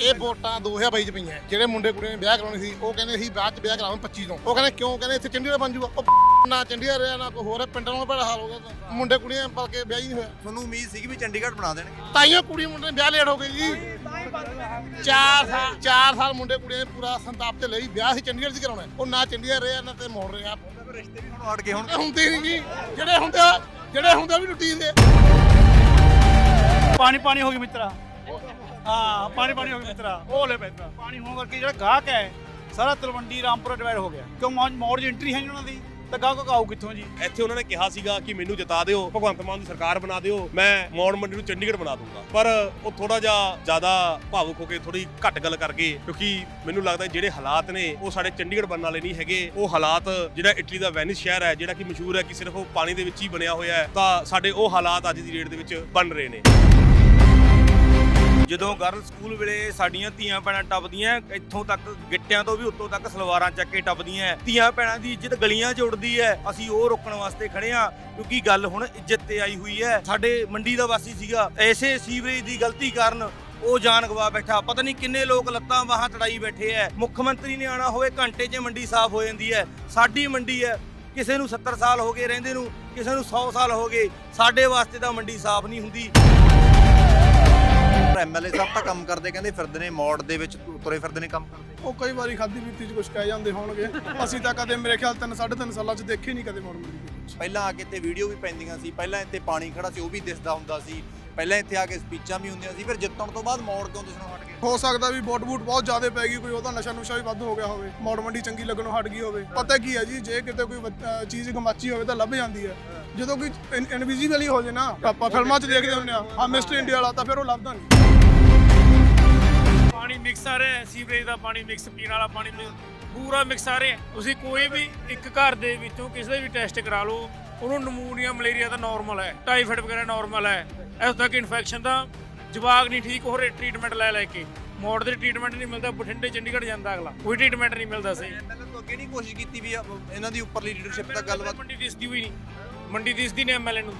ਇਹ ਵੋਟਾਂ 2022 ਚ ਪਈਆਂ ਜਿਹੜੇ ਮੁੰਡੇ ਕੁੜੀਆਂ ਨੇ ਵਿਆਹ ਕਰਾਉਣੀ ਸੀ ਉਹ ਕਹਿੰਦੇ ਸੀ ਬਾਅਦ ਚ ਵਿਆਹ ਕਰਾਵਾਂ 25 ਤੋਂ। ਉਹ ਕਹਿੰਦੇ ਕਿਉਂ? ਕਹਿੰਦੇ ਇੱਥੇ ਚੰਡੀਗੜ੍ਹ ਬਣ ਜੂਗਾ। ਉਹ ਨਾ ਚੰਡੀਗੜ੍ਹ ਰਿਹਾ ਨਾ ਕੋਈ ਹੋਰ ਹੈ, ਪਿੰਡਾਂ ਨੂੰ ਬੜਾ ਹਾਲ ਹੋ ਗਿਆ। ਤਾਂ। ਮੁੰਡੇ ਕੁੜੀਆਂ ਪਲ ਕੇ ਵਿਆਹ ਹੀ ਨਹੀਂ ਹੋਇਆ। ਤੁਹਾਨੂੰ ਉਮੀਦ ਸੀ ਕਿ ਵੀ ਚੰਡੀਗੜ੍ਹ ਬਣਾ ਦੇਣਗੇ? ਤਾਈਆਂ ਕੁੜੀ ਮੁੰਡੇ ਦੇ ਵਿਆਹ ਲੇਟ ਹੋ ਗਏ ਜੀ। 4 ਸਾਲ 4 ਸਾਲ ਮੁੰਡੇ ਕੁੜੀਆਂ ਨੇ ਪੂਰਾ ਸੰਤਾਪ ਤੇ ਲਈ। ਵਿਆਹ ਸੀ ਚੰਡੀਗੜ੍ਹ 'ਚ ਕਰਾਉਣਾ ਉਹ ਨਾ ਚੰਡੀਗੜ੍ਹ ਰਿਹਾ ਨਾ ਤੇ ਮੋੜ ਰਿਹਾ। ਰਿਸ਼ਤੇ ਵੀ ਹੁਣ ਹਟ ਗਏ ਹੁਣ। ਇਹ ਹੁੰਦੇ ਨਹੀਂ ਜੀ। ਜਿਹੜੇ ਹੁੰਦੇ ਆ ਜਿਹੜੇ ਹੁੰਦੇ ਆ ਵੀ ਟੁੱਟੀ ਦੇ ਪਾਣੀ ਪਾਣੀ ਹੋ ਗਈ ਮਿੱਤਰਾ। ਹਾਂ, ਪਾਣੀ ਪਾਣੀ ਹੋ ਗਈ ਮਿੱਤਰਾ ਉਹ ਲੈ ਪੈਂਦਾ। ਪਾਣੀ ਹੋਣ ਕਰਕੇ ਜਿਹੜਾ ਗਾਹਕ ਹੈ, ਸਾਰਾ ਤਲਵੰਡੀ ਰਾਮਪੁਰਾ ਡਿਵਾਈਡ ਹੋ ਗਿਆ। ਕਿਉਂ ਮੌਜ ਮੋੜ ਐਂਟਰੀ ਹੈ ਉਹਨਾਂ ਦੀ? ਤਾਂ ਗਾਹਕ ਆਊ ਕਿੱਥੋਂ ਜੀ? ਇੱਥੇ ਉਹਨਾਂ ਨੇ ਕਿਹਾ ਸੀਗਾ ਕਿ ਮੈਨੂੰ ਜਿਤਾ ਦਿਓ, ਭਗਵੰਤ ਮਾਨ ਦੀ ਸਰਕਾਰ ਬਣਾ ਦਿਓ, ਮੈਂ ਮੌੜ ਮੰਡੀ ਨੂੰ ਚੰਡੀਗੜ੍ਹ ਬਣਾ ਦੂੰਗਾ ਪਰ ਉਹ ਥੋੜਾ ਜਿਹਾ ਜ਼ਿਆਦਾ ਭਾਵੁਕ ਹੋ ਕੇ ਥੋੜੀ ਘੱਟ ਗੱਲ ਕਰ ਗਏ, ਕਿਉਂਕਿ ਮੈਨੂੰ ਲੱਗਦਾ ਜਿਹੜੇ ਹਾਲਾਤ ਨੇ, ਉਹ ਸਾਡੇ ਚੰਡੀਗੜ੍ਹ ਬਣਨ ਵਾਲੇ ਨਹੀਂ ਹੈਗੇ। ਉਹ ਹਾਲਾਤ ਜਿਹੜਾ ਇਟਲੀ ਦਾ ਵੈਨਿਸ ਸ਼ਹਿਰ ਹੈ, ਜਿਹੜਾ ਕਿ ਮਸ਼ਹੂਰ ਹੈ ਕਿ ਸਿਰਫ ਉਹ ਪਾਣੀ ਦੇ ਵਿੱਚ ਹੀ ਬਣਿਆ ਹੋਇਆ ਹੈ, ਤਾਂ ਸਾਡੇ ਉਹ ਹਾਲਾਤ ਅੱਜ ਦੀ ਡੇਟ ਦੇ ਵਿੱਚ ਬਣ ਰਹੇ ਨੇ। ਜਦੋਂ ਗਰਲ ਸਕੂਲ ਵੇਲੇ ਸਾਡੀਆਂ ਧੀਆਂ ਭੈਣਾਂ ਟੱਪਦੀਆਂ, ਇੱਥੋਂ ਤੱਕ ਗਿੱਟਿਆਂ ਤੋਂ ਵੀ ਉੱਤੋਂ ਤੱਕ ਸਲਵਾਰਾਂ ਚੱਕ ਕੇ ਟੱਪਦੀਆਂ। ਧੀਆਂ ਭੈਣਾਂ ਦੀ ਇੱਜ਼ਤ ਗਲੀਆਂ 'ਚ ਉੱਡਦੀ ਹੈ। ਅਸੀਂ ਉਹ ਰੋਕਣ ਵਾਸਤੇ ਖੜੇ ਆ ਕਿਉਂਕਿ ਗੱਲ ਹੁਣ ਇੱਜ਼ਤ ਤੇ ਆਈ ਹੋਈ ਹੈ। ਸਾਡੇ ਮੰਡੀ ਦਾ ਵਾਸੀ ਸੀਗਾ, ਐਸੇ ਸੀਵਰੇਜ ਦੀ ਗਲਤੀ ਕਾਰਨ ਉਹ ਜਾਨ ਗਵਾ ਬੈਠਾ। ਪਤਾ ਨਹੀਂ ਕਿੰਨੇ ਲੋਕ ਲੱਤਾਂ ਬਾਹਾਂ ਤੜਾਈ ਬੈਠੇ ਐ ਮੁੱਖ ਮੰਤਰੀ ਨੇ ਆਣਾ ਹੋਵੇ, ਘੰਟੇ 'ਚ ਮੰਡੀ ਸਾਫ਼ ਹੋ ਜਾਂਦੀ ਹੈ। ਸਾਡੀ ਮੰਡੀ ਹੈ। ਕਿਸੇ ਨੂੰ 70 ਸਾਲ ਹੋ ਗਏ ਰਹਿੰਦੇ ਨੂੰ, ਕਿਸੇ ਨੂੰ 100 ਸਾਲ ਹੋ ਗਏ। ਸਾਡੇ ਵਾਸਤੇ ਤਾਂ ਮੰਡੀ ਸਾਫ਼ ਨਹੀਂ ਹੁੰਦੀ। ਐਮਐਲਏ ਸਾਹਿਬ ਤਾਂ ਕੰਮ ਕਰਦੇ ਕਹਿੰਦੇ ਫਿਰਦੇ ਨੇ ਮੋੜ ਦੇ ਵਿੱਚ ਤੁਰੇ ਫਿਰਦੇ ਨੇ ਕੰਮ ਕਰਦੇ। ਉਹ ਕਈ ਵਾਰੀ ਖਾਦੀ ਪੀਤੀ ਚ ਕੁਝ ਕਹਿ ਜਾਂਦੇ ਹੋਣਗੇ। ਅਸੀਂ ਤਾਂ ਕਦੇ ਮੇਰੇ ਖਿਆਲ ਤਿੰਨ ਸਾਢੇ ਤਿੰਨ ਸਾਲਾਂ ਚ ਦੇਖੇ ਨਹੀਂ ਕਦੇ ਮੋੜ ਮੰਡੀ ਪਹਿਲਾਂ ਆ ਕੇ ਤੇ ਵੀਡੀਓ ਵੀ ਪੈਂਦੀਆਂ ਸੀ ਪਹਿਲਾਂ ਇੱਥੇ ਪਾਣੀ ਖੜਾ ਸੀ ਉਹ ਵੀ ਦਿਸਦਾ ਹੁੰਦਾ ਸੀ। ਪਹਿਲਾਂ ਇੱਥੇ ਆ ਕੇ ਸਪੀਚਾਂ ਵੀ ਹੁੰਦੀਆਂ ਸੀ ਫਿਰ ਜਿੱਤਣ ਤੋਂ ਬਾਅਦ ਮੋੜ ਕਿਉਂ ਦਿਸਣੋਂ ਹਟ ਗਏ? ਹੋ ਸਕਦਾ ਵੀ ਵੋਟ ਵੂਟ ਬਹੁਤ ਜ਼ਿਆਦਾ ਪੈ ਗਈ ਕੋਈ ਉਹਦਾ ਨਸ਼ਾ ਨੁਸ਼ਾ ਵੀ ਵੱਧ ਹੋ ਗਿਆ ਹੋਵੇ ਮੋੜ ਮੰਡੀ ਚੰਗੀ ਲੱਗਣੋਂ ਹਟ ਗਈ ਹੋਵੇ। ਪਤਾ ਕੀ ਹੈ ਜੀ ਜੇ ਕਿਤੇ ਕੋਈ ਚੀਜ਼ ਗਮਾਚੀ ਹੋਵੇ ਤਾਂ ਲੱਭ ਜਾਂਦੀ ਹੈ। ਜਦੋਂ ਕੋਈ ਇਨਵਿਜ਼ੀਬਲ ਹੀ ਹੋ ਜੇ ਨਾ ਆਪਾਂ ਫਿਲਮਾਂ 'ਚ ਦੇਖਦੇ ਹੁੰਦੇ ਆ ਆ ਮਿਸਟਰ ਇੰਡੀਆ ਵਾਲਾ ਤਾਂ ਫਿਰ ਉਹ ਲੱਭਦਾ ਨਹੀਂ ਪਾਣੀ ਮਿਕਸ ਆ ਰਿਹਾ ਹੈ, ਸੀਵਰੇਜ ਦਾ ਪਾਣੀ ਮਿਕਸ ਪੀਣ ਵਾਲਾ ਪਾਣੀ ਪੂਰਾ ਮਿਕਸ ਆ ਰਿਹਾ ਹੈ। ਤੁਸੀਂ ਕੋਈ ਵੀ ਇੱਕ ਘਰ ਦੇ ਵਿੱਚੋਂ ਕਿਸੇ ਦਾ ਵੀ ਟੈਸਟ ਕਰਾ ਲਓ ਉਹਨੂੰ ਨਮੂਨੀਆ ਮਲੇਰੀਆ ਤਾਂ ਨਾਰਮਲ ਹੈ। ਟਾਈਫਾਇਡ ਵਗੈਰਾ ਨਾਰਮਲ ਹੈ। ਇਸ ਤੱਕ ਇਨਫੈਕਸ਼ਨ ਦਾ ਜਵਾਗ ਨਹੀਂ ਠੀਕ ਹੋ ਰਿਹਾ ਟ੍ਰੀਟਮੈਂਟ ਲੈ ਲੈ ਕੇ। ਮੋੜ ਦੇ ਟ੍ਰੀਟਮੈਂਟ ਨਹੀਂ ਮਿਲਦਾ ਬਠਿੰਡੇ ਚੰਡੀਗੜ੍ਹ ਜਾਂਦਾ ਅਗਲਾ। ਕੋਈ ਟ੍ਰੀਟਮੈਂਟ ਨਹੀਂ ਮਿਲਦਾ ਸਹੀ। ਐਮਐਲਏ ਤੋਂ ਅੱਗੇ ਨਹੀਂ ਕੋਸ਼ਿਸ਼ ਕੀਤੀ ਵੀ ਇਹਨਾਂ ਦੀ ਉੱਪਰਲੀ ਲੀਡਰਸ਼ਿਪ ਤੱਕ ਗੱਲਬਾਤ ਮੰਡੀ ਦਿਸਦੀ ਹੋਈ ਨਹੀਂ। ਮੰਡੀ ਦਿਸਦੀ ਨਹੀਂ ਐਮਐਲਏ ਨੂੰ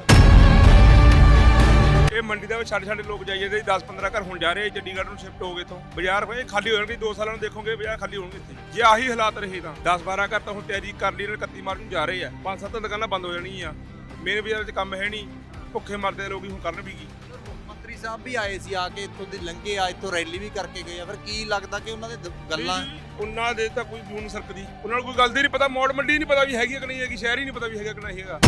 ਇਹ ਮੰਡੀ ਦੇ ਵਿੱਚ ਸਾਡੇ ਸਾਡੇ ਲੋਕ ਜਾਈਏ ਤੇ 10 15 ਘਰ ਹੁਣ ਜਾ ਰਹੇ ਆ, ਚੰਡੀਗੜ੍ਹ ਨੂੰ ਸ਼ਿਫਟ ਹੋ ਗਏ ਤੋਂ ਬਾਜ਼ਾਰ ਹੋਏ ਖਾਲੀ ਹੋ ਜਾਣਗੇ 2 ਸਾਲਾਂ ਨੂੰ ਦੇਖੋਗੇ ਬਾਜ਼ਾਰ ਖਾਲੀ ਹੋਣਗੇ ਇੱਥੇ। ਜੇ ਆਹੀ ਹਾਲਾਤ ਰਹੇ ਤਾਂ 10 12 ਘਰ ਤਾਂ ਹੁਣ ਤਿਆਰੀ ਕਰ ਲਈ ਨੇ 31 ਮਾਰਚ ਨੂੰ ਜਾ ਰਹੇ ਆ। ਪੰਜ ਸੱਤ ਦੁਕਾਨਾਂ ਬੰਦ ਹੋ ਜਾਣਗੀਆਂ ਮੇਰੇ ਬਾਜ਼ਾਰ 'ਚ ਕੰਮ ਹੈ ਨਹੀਂ ਭੁੱਖੇ ਮਰਦੇ ਲੋਕ ਹੁਣ ਕਰਨ ਵੀ ਕੀ। ਮੰਤਰੀ ਸਾਹਿਬ ਵੀ ਆਏ ਸੀ ਆ ਕੇ ਇੱਥੋਂ ਦੇ ਲੰਘੇ ਆ ਇੱਥੋਂ ਰੈਲੀ ਵੀ ਕਰਕੇ ਗਏ ਆ। ਫਿਰ ਕੀ ਲੱਗਦਾ ਕਿ ਉਹਨਾਂ ਦੇ ਗੱਲਾਂ ਉਹਨਾਂ ਦੇ ਤਾਂ ਕੋਈ ਜੂਨ ਸਰਕਦੀ। ਉਹਨਾਂ ਨੂੰ ਕੋਈ ਗੱਲ ਦੀ ਨਹੀਂ ਪਤਾ ਮੋੜ ਮੰਡੀ ਨਹੀਂ ਪਤਾ ਵੀ ਹੈਗੀ ਆ ਕਿ ਨਹੀਂ ਹੈਗੀ ਸ਼ਹਿਰ ਹੀ ਨਹੀਂ ਪਤਾ ਵੀ ਹੈਗਾ ਕਿ ਨਹੀਂ ਹੈਗਾ।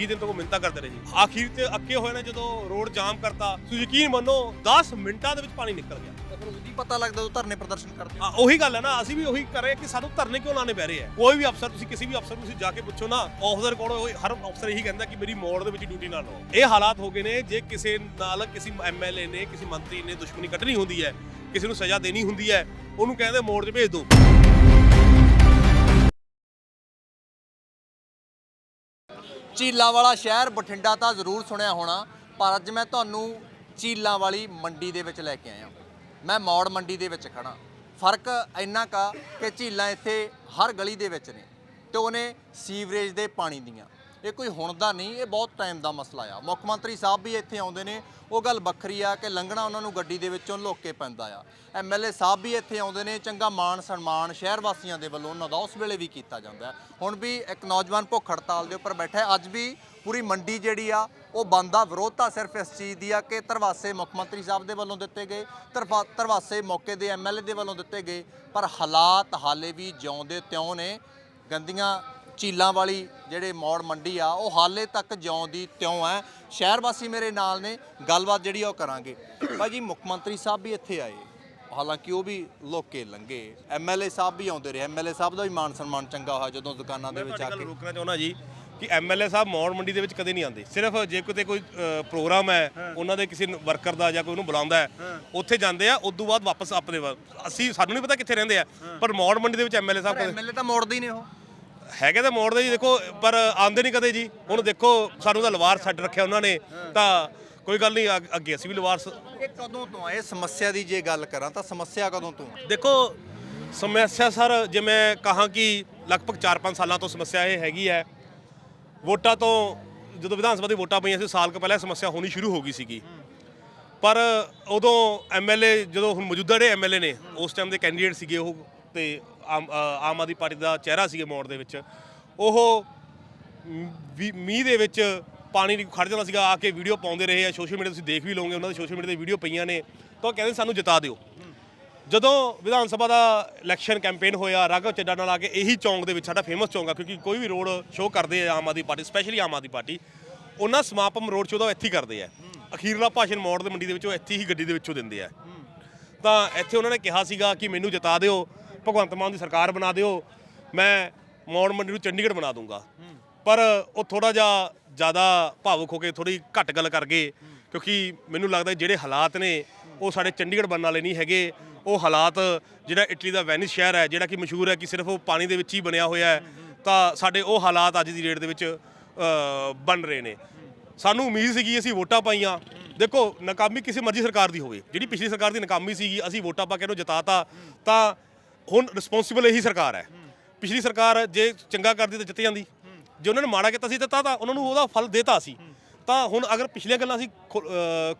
20 ਦਿਨ ਤੋਂ ਉਹ ਮਿੰਤਾ ਕਰਦੇ ਰਹੇ ਆਖਿਰ ਤੇ ਅੱਕੇ ਹੋਏ ਨੇ ਜਦੋਂ ਰੋਡ ਜਾਮ ਕਰਤਾ। ਤੁਸੀਂ ਯਕੀਨ ਮੰਨੋ 10 ਮਿੰਟਾਂ ਦੇ ਵਿੱਚ ਪਾਣੀ ਨਿਕਲ ਗਿਆ। ਤਾਂ ਫਿਰ ਉਹਦੀ ਪਤਾ ਲੱਗਦਾ ਉਹ ਧਰਨੇ ਪ੍ਰਦਰਸ਼ਨ ਕਰਦੇ ਆ, ਉਹੀ ਗੱਲ ਹੈ ਨਾ ਅਸੀਂ ਵੀ ਉਹੀ ਕਰ ਰਹੇ ਕਿ ਸਾਨੂੰ ਧਰਨੇ ਕਿਉਂ ਲਾਣੇ ਪੈ ਰਹੇ ਆ ਕੋਈ ਵੀ ਅਫਸਰ ਤੁਸੀਂ ਕਿਸੇ ਵੀ ਅਫਸਰ ਨੂੰ ਤੁਸੀਂ ਜਾ ਕੇ ਪੁੱਛੋ ਨਾ ਆਫ ਦਾ ਰਿਕਾਰਡ ਹੋਏ ਹਰ ਅਫਸਰ ਇਹੀ ਕਹਿੰਦਾ ਕਿ ਮੇਰੀ ਮੋੜ ਦੇ ਵਿੱਚ ਡਿਊਟੀ ਨਾ ਲਓ। ਇਹ ਹਾਲਾਤ ਹੋ ਗਏ ਨੇ ਜੇ ਕਿਸੇ ਨਾਲ ਕਿਸੇ ਐਮਐਲਏ ਨੇ ਕਿਸੇ ਮੰਤਰੀ ਨੇ ਦੁਸ਼ਮਣੀ ਕੱਢਣੀ ਹੁੰਦੀ ਹੈ ਕਿਸੇ ਨੂੰ ਸਜ਼ਾ ਦੇਣੀ ਹੁੰਦੀ ਹੈ ਉਹਨੂੰ ਕਹਿੰਦੇ ਮੋੜ 'ਚ ਭੇਜ ਦਿਓ। ਝੀਲਾਂ ਵਾਲਾ ਸ਼ਹਿਰ ਬਠਿੰਡਾ ਤਾਂ ਜ਼ਰੂਰ ਸੁਣਿਆ ਹੋਣਾ, ਪਰ ਅੱਜ ਮੈਂ ਤੁਹਾਨੂੰ ਝੀਲਾਂ ਵਾਲੀ ਮੰਡੀ ਦੇ ਵਿੱਚ ਲੈ ਕੇ ਆਇਆ। ਮੈਂ ਮੌੜ ਮੰਡੀ ਦੇ ਵਿੱਚ ਖੜਾ ਫ਼ਰਕ ਇੰਨਾ ਕਾ ਕਿ ਝੀਲਾਂ ਇੱਥੇ ਹਰ ਗਲੀ ਦੇ ਵਿੱਚ ਨੇ ਤੇ ਉਹਨੇ ਸੀਵਰੇਜ ਦੇ ਪਾਣੀ ਦੀਆਂ। ਇਹ ਕੋਈ ਹੁਣ ਦਾ ਨਹੀਂ, ਇਹ ਬਹੁਤ ਟਾਈਮ ਦਾ ਮਸਲਾ ਆ। ਮੁੱਖ ਮੰਤਰੀ ਸਾਹਿਬ ਵੀ ਇੱਥੇ ਆਉਂਦੇ ਨੇ, ਉਹ ਗੱਲ ਵੱਖਰੀ ਆ ਕਿ ਲੰਘਣਾ ਉਹਨਾਂ ਨੂੰ ਗੱਡੀ ਦੇ ਵਿੱਚੋਂ ਲੁੱਕ ਕੇ ਪੈਂਦਾ ਆ। ਐਮਐਲਏ ਸਾਹਿਬ ਵੀ ਇੱਥੇ ਆਉਂਦੇ ਨੇ, ਚੰਗਾ ਮਾਣ ਸਨਮਾਨ ਸ਼ਹਿਰ ਵਾਸੀਆਂ ਦੇ ਵੱਲੋਂ ਉਹਨਾਂ ਦਾ ਉਸ ਵੇਲੇ ਵੀ ਕੀਤਾ ਜਾਂਦਾ ਹੁਣ ਵੀ ਇੱਕ ਨੌਜਵਾਨ ਭੁੱਖ ਹੜਤਾਲ ਦੇ ਉੱਪਰ ਬੈਠਾ ਹੈ। ਅੱਜ ਵੀ ਪੂਰੀ ਮੰਡੀ ਜਿਹੜੀ ਆ, ਉਹ ਬੰਦ ਆ। ਵਿਰੋਧਤਾ ਸਿਰਫ ਇਸ ਚੀਜ਼ ਦੀ ਆ ਕਿ ਧਰਵਾਸੇ ਮੁੱਖ ਮੰਤਰੀ ਸਾਹਿਬ ਦੇ ਵੱਲੋਂ ਦਿੱਤੇ ਗਏ ਧਰਵਾ- ਧਰਵਾਸੇ ਮੌਕੇ ਦੇ ਐਮਐਲਏ ਦੇ ਵੱਲੋਂ ਦਿੱਤੇ ਗਏ, ਪਰ ਹਾਲਾਤ ਹਾਲੇ ਵੀ ਜਿਉਂਦੇ ਤਿਉਂ ਨੇ। ਗੰਦੀਆਂ ਝੀਲਾਂ ਵਾਲੀ ਜਿਹੜੇ ਮੌੜ ਮੰਡੀ ਆ ਉਹ ਹਾਲੇ ਤੱਕ ਜਿਉਂ ਦੀ ਤਿਉਂ ਹੈ। ਸ਼ਹਿਰ ਵਾਸੀ ਮੇਰੇ ਨਾਲ ਨੇ ਗੱਲਬਾਤ ਜਿਹੜੀ ਆ ਉਹ ਕਰਾਂਗੇ। ਭਾਜੀ ਮੁੱਖ ਮੰਤਰੀ ਸਾਹਿਬ ਵੀ ਇੱਥੇ ਆਏ। ਹਾਲਾਂਕਿ ਉਹ ਵੀ ਲੋਕੇ ਲੰਗੇ ਐਮਐਲਏ ਸਾਹਿਬ ਵੀ ਆਉਂਦੇ ਰਹੇ। ਐਮਐਲਏ ਸਾਹਿਬ ਦਾ ਵੀ ਮਾਨ ਸਨਮਾਨ ਚੰਗਾ ਹੋਇਆ ਜਦੋਂ ਦੁਕਾਨਾਂ ਦੇ ਵਿੱਚ ਆ ਕੇ। ਰੋਕਣਾ ਚਾਹੁੰਦਾ ਜੀ ਕਿ ਐਮਐਲਏ ਸਾਹਿਬ ਮੌੜ ਮੰਡੀ ਦੇ ਵਿੱਚ ਕਦੇ ਨਹੀਂ ਆਉਂਦੇ। ਸਿਰਫ ਜੇ ਕਿਤੇ ਕੋਈ ਪ੍ਰੋਗਰਾਮ ਹੈ ਉਹਨਾਂ ਦੇ ਕਿਸੇ ਵਰਕਰ ਦਾ ਜਾਂ ਕੋਈ ਉਹਨੂੰ ਬੁਲਾਉਂਦਾ ਹੈ ਉੱਥੇ ਜਾਂਦੇ ਆ ਉਦੋਂ ਬਾਅਦ ਵਾਪਸ ਆਪਣੇ ਵੱਲ। ਅਸੀਂ ਸਾਨੂੰ ਨਹੀਂ ਪਤਾ ਕਿੱਥੇ ਰਹਿੰਦੇ ਆ ਪਰ ਮੌੜ ਮੰਡੀ ਦੇ ਵਿੱਚ ਐਮਐਲਏ ਸਾਹਿਬ ਕਦੇ ਐਮਐਲਏ ਤਾਂ ਮੋੜਦੇ ਹੀ ਨੇ ਉਹ। ਹੈਗੇ ਤਾਂ ਮੋੜ ਦੇ ਜੀ ਦੇਖੋ ਪਰ ਆਉਂਦੇ ਨਹੀਂ ਕਦੇ ਜੀ। ਹੁਣ ਦੇਖੋ ਸਾਨੂੰ ਤਾਂ ਲਵਾਰ ਛੱਡ ਰੱਖਿਆ ਉਹਨਾਂ ਨੇ ਤਾਂ ਕੋਈ ਗੱਲ ਨਹੀਂ ਅੱਗ- ਅੱਗੇ ਅਸੀਂ ਵੀ ਲਵਾਰ ਸ- ਇਹ ਕਦੋਂ ਤੋਂ ਆ? ਇਹ ਸਮੱਸਿਆ ਦੀ ਜੇ ਗੱਲ ਕਰਾਂ ਤਾਂ ਸਮੱਸਿਆ ਕਦੋਂ ਤੋਂ ਆ? ਦੇਖੋ ਸਮੱਸਿਆ ਸਰ ਜੇ ਮੈਂ ਕਹਾਂ ਕਿ ਲਗਭਗ 4-5 ਸਾਲਾਂ ਤੋਂ ਸਮੱਸਿਆ ਇਹ ਹੈਗੀ ਹੈ। ਵੋਟਾਂ ਤੋਂ ਜਦੋਂ ਵਿਧਾਨ ਸਭਾ ਦੀ ਵੋਟਾਂ ਪਈਆਂ ਸੀ ਸਾਲ ਕੁ ਪਹਿਲਾਂ ਇਹ ਸਮੱਸਿਆ ਹੋਣੀ ਸ਼ੁਰੂ ਹੋ ਗਈ ਸੀਗੀ। ਪਰ ਉਦੋਂ ਐਮਐਲਏ ਜਦੋਂ ਹੁਣ ਮੌਜੂਦਾ ਜਿਹੜੇ ਐਮਐਲਏ ਨੇ ਉਸ ਟਾਈਮ ਦੇ ਕੈਂਡੀਡੇਟ ਸੀਗੇ ਉਹ ਤੇ ਆਮ ਅ, ਆਮ ਆਦਮੀ ਪਾਰਟੀ ਦਾ ਚਿਹਰਾ ਸੀਗੇ ਮੋੜ ਦੇ ਵਿੱਚ। ਉਹ ਮ- ਵੀ ਮੀਂਹ ਦੇ ਵਿੱਚ ਪਾਣੀ ਨਹੀਂ ਖੜ ਜਾਂਦਾ ਸੀਗਾ ਆ ਕੇ ਵੀਡੀਓ ਪਾਉਂਦੇ ਰਹੇ ਆ ਸੋਸ਼ਲ ਮੀਡੀਆ ਤੁਸੀਂ ਦੇਖ ਵੀ ਲਓਗੇ ਉਹਨਾਂ ਦੇ ਸੋਸ਼ਲ ਮੀਡੀਆ ਤੇ ਵੀਡੀਓ ਪਈਆਂ ਨੇ ਤਾਂ ਉਹ ਕਹਿੰਦੇ ਸਾਨੂੰ ਜਿਤਾ ਦਿਓ। ਜਦੋਂ ਵਿਧਾਨ ਸਭਾ ਦਾ ਇਲੈਕਸ਼ਨ ਕੈਂਪੇਨ ਹੋਇਆ ਰਾਘਵ ਚੱਡਾ ਨਾਲ ਆ ਕੇ ਇਹੀ ਚੌਂਕ ਦੇ ਵਿੱਚ ਸਾਡਾ ਫੇਮਸ ਚੌਂਕ ਆ ਕਿਉਂਕਿ ਕੋਈ ਵੀ ਰੋਡ ਸ਼ੋਅ ਕਰਦੇ ਆ Aam Aadmi Party specially Aam Aadmi Party ਉਹਨਾਂ ਸਮਾਪਮ ਰੋਡ ਸ਼ੋਅ ਦਾ ਉਹ ਇੱਥੇ ਹੀ ਕਰਦੇ ਆ। ਅਖੀਰਲਾ ਭਾਸ਼ਣ ਮੋੜ ਦੇ ਮੰਡੀ ਦੇ ਵਿੱਚ ਉਹ ਇੱਥੇ ਹੀ ਗੱਡੀ ਦੇ ਵਿੱਚੋਂ ਦਿੰਦੇ ਆ। ਤਾਂ ਇੱਥੇ ਉਹਨਾਂ ਨੇ ਕਿਹਾ ਸੀਗਾ ਕਿ ਮੈਨੂੰ ਜਿਤਾ ਦਿਓ ਭਗਵੰਤ ਮਾਨ ਦੀ ਸਰਕਾਰ ਬਣਾ ਦਿਓ, ਮੈਂ ਮੌੜ ਮੰਡੀ ਨੂੰ ਚੰਡੀਗੜ੍ਹ ਬਣਾ ਦੂੰਗਾ। ਪਰ ਉਹ ਥੋੜਾ ਜਿਹਾ ਜ਼ਿਆਦਾ ਭਾਵੁਕ ਹੋ ਕੇ ਥੋੜੀ ਘੱਟ ਗੱਲ ਕਰ ਗਏ, ਕਿਉਂਕਿ ਮੈਨੂੰ ਲੱਗਦਾ ਜਿਹੜੇ ਹਾਲਾਤ ਨੇ, ਉਹ ਸਾਡੇ ਚੰਡੀਗੜ੍ਹ ਬਣਨ ਵਾਲੇ ਨਹੀਂ ਹੈਗੇ। ਉਹ ਹਾਲਾਤ ਜਿਹੜਾ ਇਟਲੀ ਦਾ ਵੈਨਿਸ ਸ਼ਹਿਰ ਹੈ, ਜਿਹੜਾ ਕਿ ਮਸ਼ਹੂਰ ਹੈ ਕਿ ਸਿਰਫ ਉਹ ਪਾਣੀ ਦੇ ਵਿੱਚ ਹੀ ਬਣਿਆ ਹੋਇਆ ਹੈ, ਤਾਂ ਸਾਡੇ ਉਹ ਹਾਲਾਤ ਅੱਜ ਦੀ ਡੇਟ ਦੇ ਵਿੱਚ ਬਣ ਰਹੇ ਨੇ। ਸਾਨੂੰ ਉਮੀਦ ਸੀਗੀ ਅਸੀਂ ਵੋਟਾਂ ਪਾਈਆਂ। ਦੇਖੋ, ਨਾਕਾਮੀ ਕਿਸੇ ਮਰਜ਼ੀ ਸਰਕਾਰ ਦੀ ਹੋਵੇ। ਜਿਹੜੀ ਪਿਛਲੀ ਸਰਕਾਰ ਦੀ ਨਾਕਾਮੀ ਸੀਗੀ, ਅਸੀਂ ਵੋਟਾਂ ਪਾ ਕੇ ਇਹਨੂੰ ਜਿਤਾਤਾ, ਤਾਂ ਹੁਣ ਰਿਸਪੌਂਸਿਬਲ ਇਹੀ ਸਰਕਾਰ ਹੈ। ਪਿਛਲੀ ਸਰਕਾਰ ਜੇ ਚੰਗਾ ਕਰਦੀ ਤਾਂ ਜਿੱਤ ਜਾਂਦੀ। ਜੇ ਉਹਨਾਂ ਨੇ ਮਾੜਾ ਕੀਤਾ ਸੀ ਦਿੱਤਾ ਤਾਂ ਉਹਨਾਂ ਨੂੰ ਉਹਦਾ ਫਲ ਦੇਤਾ ਸੀ। ਤਾਂ ਹੁਣ ਅਗਰ ਪਿਛਲੀਆਂ ਗੱਲਾਂ ਅਸੀਂ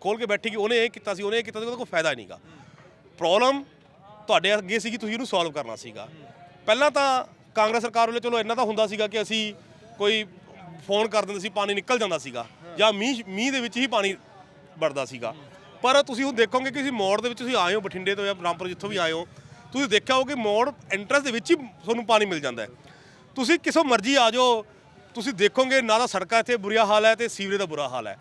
ਖੋਲ ਕੇ ਬੈਠੇ ਕਿ ਉਹਨੇ ਇਹ ਕੀਤਾ ਸੀ, ਉਹਨੇ ਇਹ ਕੀਤਾ ਸੀ, ਉਹਦਾ ਕੋਈ ਫਾਇਦਾ ਨਹੀਂਗਾ ਪ੍ਰੋਬਲਮ ਤੁਹਾਡੇ ਅੱਗੇ ਸੀ ਕਿ ਤੁਸੀਂ ਇਹਨੂੰ ਸੋਲਵ ਕਰਨਾ ਸੀਗਾ। ਪਹਿਲਾਂ ਤਾਂ ਕਾਂਗਰਸ ਸਰਕਾਰ ਵੱਲੋਂ ਚਲੋ ਇੰਨਾ ਤਾਂ ਹੁੰਦਾ ਸੀਗਾ ਕਿ ਅਸੀਂ ਕੋਈ ਫੋਨ ਕਰ ਦਿੰਦੇ ਸੀ, ਪਾਣੀ ਨਿਕਲ ਜਾਂਦਾ ਸੀਗਾ। ਜਾਂ ਮੀਂਹ ਮੀਂਹ ਦੇ ਵਿੱਚ ਹੀ ਪਾਣੀ ਵੜਦਾ ਸੀਗਾ। ਪਰ ਤੁਸੀਂ ਹੁਣ ਦੇਖੋਗੇ ਕਿ ਤੁਸੀਂ ਮੋੜ ਦੇ ਵਿੱਚ ਤੁਸੀਂ ਆਏ ਹੋ, ਬਠਿੰਡੇ ਤੋਂ ਜਾਂ ਰਾਮਪੁਰ ਜਿੱਥੋਂ ਵੀ ਆਏ ਹੋ ਤੁਸੀਂ ਦੇਖਿਆ ਹੋ ਕਿ ਮੋੜ ਐਂਟਰੈਂਸ ਦੇ ਵਿੱਚ ਹੀ ਤੁਹਾਨੂੰ ਪਾਣੀ ਮਿਲ ਜਾਂਦਾ ਹੈ। ਤੁਸੀਂ ਕਿਸੋਂ ਮਰਜ਼ੀ ਆ ਜਾਓ, ਤੁਸੀਂ ਦੇਖੋਗੇ ਨਾ ਤਾਂ ਸੜਕਾਂ ਇੱਥੇ ਬੁਰਾ ਹਾਲ ਹੈ ਤੇ ਸੀਵਰੇਜ ਦਾ ਬੁਰਾ ਹਾਲ ਹੈ।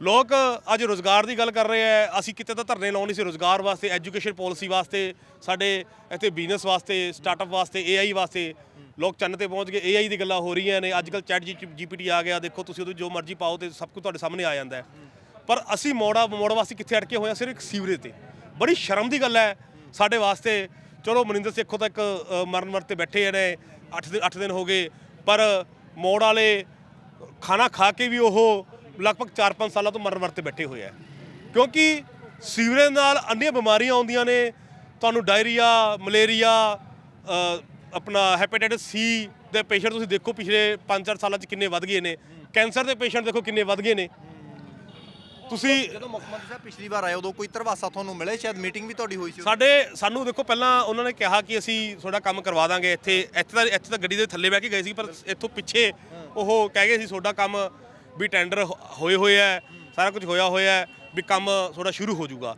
ਲੋਕ ਅੱਜ ਰੋਜ਼ਗਾਰ ਦੀ ਗੱਲ ਕਰ ਰਹੇ ਆ ਅਸੀਂ ਕਿਤੇ ਤਾਂ ਧਰਨੇ ਲਾਉਣੀ ਸੀ ਰੋਜ਼ਗਾਰ ਵਾਸਤੇ ਐਜੂਕੇਸ਼ਨ ਪਾਲਿਸੀ ਵਾਸਤੇ, ਸਾਡੇ ਇੱਥੇ ਬਿਜ਼ਨਸ ਵਾਸਤੇ ਸਟਾਰਟਅਪ ਵਾਸਤੇ AI ਵਾਸਤੇ। ਲੋਕ ਚੰਨ ਤੇ ਪਹੁੰਚ ਗਏ AI ਦੀ ਗੱਲਾਂ ਹੋ ਰਹੀਆਂ ਨੇ ਅੱਜ ਕੱਲ ਚੈਟ ਜੀਪੀਟੀ ਆ ਗਿਆ, ਦੇਖੋ ਤੁਸੀਂ ਉਹਦੇ ਜੋ ਮਰਜ਼ੀ ਪਾਓ ਤੇ ਸਭ ਕੁਝ ਤੁਹਾਡੇ ਸਾਹਮਣੇ ਆ ਜਾਂਦਾ ਪਰ ਅਸੀਂ ਮੋੜਾ, ਮੋੜ ਵਾਸਤੇ ਕਿੱਥੇ ਅਟਕੇ ਹੋਏ ਆ ਸਿਰਫ ਇੱਕ ਸੀਵਰੇਜ ਤੇ। ਬੜੀ ਸ਼ਰਮ ਦੀ ਗੱਲ ਹੈ ਸਾਡੇ ਵਾਸਤੇ ਚਲੋ ਮਨਿੰਦਰ ਸੇਖੋਂ ਤੱਕ ਮਰਨ ਮਰ ਤੇ ਬੈਠੇ ਨੇ 8 ਦਿਨ 8 ਦਿਨ ਹੋ ਗਏ, ਪਰ ਮੋੜ ਵਾਲੇ ਖਾਣਾ ਖਾ ਕੇ ਵੀ ਉਹ ਲਗਭਗ 4-5 ਸਾਲਾਂ ਤੋਂ ਮਰਨ ਵਰਤੇ ਬੈਠੇ ਹੋਏ ਆ। ਕਿਉਂਕਿ ਸੀਵਰੇਜ ਨਾਲ ਅੰਨੀਆਂ ਬਿਮਾਰੀਆਂ ਆਉਂਦੀਆਂ ਨੇ, ਤੁਹਾਨੂੰ ਡਾਇਰੀਆ, ਮਲੇਰੀਆ ਆਪਣਾ ਹੈਪੇਟਾਈਟਸ ਸੀ ਦੇ ਪੇਸ਼ੈਂਟ ਤੁਸੀਂ ਦੇਖੋ ਪਿਛਲੇ 5-4 ਸਾਲਾਂ 'ਚ ਕਿੰਨੇ ਵੱਧ ਗਏ ਨੇ। ਕੈਂਸਰ ਦੇ ਪੇਸ਼ੈਂਟ ਦੇਖੋ ਕਿੰਨੇ ਵੱਧ ਗਏ ਨੇ। ਤੁਸੀਂ ਜਦੋਂ ਮੁੱਖ ਮੰਤਰੀ ਸਾਹਿਬ ਪਿਛਲੀ ਵਾਰ ਆਏ ਉਦੋਂ ਕੋਈ ਧਰਵਾਸਾ ਤੁਹਾਨੂੰ ਮਿਲੇ ਸ਼ਾਇਦ ਮੀਟਿੰਗ ਵੀ ਤੁਹਾਡੀ ਹੋਈ ਸੀ ਸਾਡੇ ਸਾਨੂੰ ਦੇਖੋ ਪਹਿਲਾਂ ਉਹਨਾਂ ਨੇ ਕਿਹਾ ਕਿ ਅਸੀਂ ਤੁਹਾਡਾ ਕੰਮ ਕਰਵਾ ਦਾਂਗੇ। ਇੱਥੇ ਇੱਥੇ ਤਾਂ ਇੱਥੇ ਤਾਂ ਗੱਡੀ ਦੇ ਥੱਲੇ ਬਹਿ ਕੇ ਗਏ ਸੀ ਪਰ ਇੱਥੋਂ ਪਿੱਛੇ ਉਹ ਕਹਿ ਗਏ ਸੀ ਤੁਹਾਡਾ ਕੰਮ ਵੀ ਟੈਂਡਰ ਹੋਏ ਹੋਏ ਆ ਸਾਰਾ ਕੁਝ ਹੋਇਆ ਹੋਇਆ ਹੈ ਵੀ ਕੰਮ ਤੁਹਾਡਾ ਸ਼ੁਰੂ ਹੋ ਜਾਊਗਾ।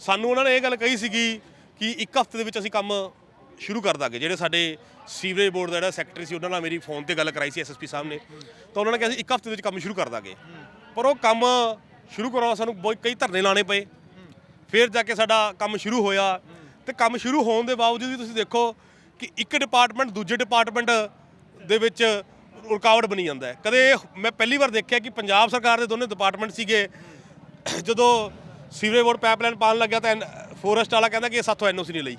ਸਾਨੂੰ ਉਹਨਾਂ ਨੇ ਇਹ ਗੱਲ ਕਹੀ ਸੀਗੀ ਕਿ ਇੱਕ ਹਫ਼ਤੇ ਦੇ ਵਿੱਚ ਅਸੀਂ ਕੰਮ ਸ਼ੁਰੂ ਕਰ ਦਾਂਗੇ। ਜਿਹੜੇ ਸਾਡੇ ਸੀਵਰੇਜ ਬੋਰਡ ਦਾ ਜਿਹੜਾ ਸੈਕਟਰੀ ਸੀ ਉਹਨਾਂ ਨਾਲ ਮੇਰੀ ਫੋਨ ਤੇ ਗੱਲ ਕਰਾਈ ਸੀ ਐਸਐਸਪੀ ਸਾਹਿਬ ਨੇ। ਤਾਂ ਉਹਨਾਂ ਨੇ ਕਿਹਾ ਸੀ ਇੱਕ ਹਫ਼ਤੇ ਦੇ ਵਿੱਚ ਕੰਮ ਸ਼ੁਰੂ ਕਰ ਦਾਂਗੇ। ਪਰ ਉਹ ਕੰਮ ਸ਼ੁਰੂ ਕਰਾਉਣ ਸਾਨੂੰ ਬਹੁਤ ਕਈ ਧਰਨੇ ਲਾਣੇ ਪਏ। ਫਿਰ ਜਾ ਕੇ ਸਾਡਾ ਕੰਮ ਸ਼ੁਰੂ ਹੋਇਆ। ਤੇ ਕੰਮ ਸ਼ੁਰੂ ਹੋਣ ਦੇ ਬਾਵਜੂਦ ਵੀ ਤੁਸੀਂ ਦੇਖੋ ਕਿ ਇੱਕ ਡਿਪਾਰਟਮੈਂਟ ਦੂਜੇ ਡਿਪਾਰਟਮੈਂਟ ਦੇ ਵਿੱਚ ਰੁਕਾਵਟ ਬਣੀ ਜਾਂਦਾ ਹੈ। ਕਦੇ ਮੈਂ ਪਹਿਲੀ ਵਾਰ ਦੇਖਿਆ ਕਿ ਪੰਜਾਬ ਸਰਕਾਰ ਦੇ ਦੋਨੇ ਡਿਪਾਰਟਮੈਂਟ ਸੀਗੇ। ਜਦੋਂ ਸੀਵਰੇਜ ਬੋਰਡ ਪਾਈਪਲਾਈਨ ਪਾਣ ਲੱਗਿਆ ਤਾਂ ਫੋਰੈਸਟ ਵਾਲਾ ਕਹਿੰਦਾ ਕਿ ਇਹ ਸਾਥੋਂ ਐਨਓਸੀ ਨਹੀਂ ਲਈ।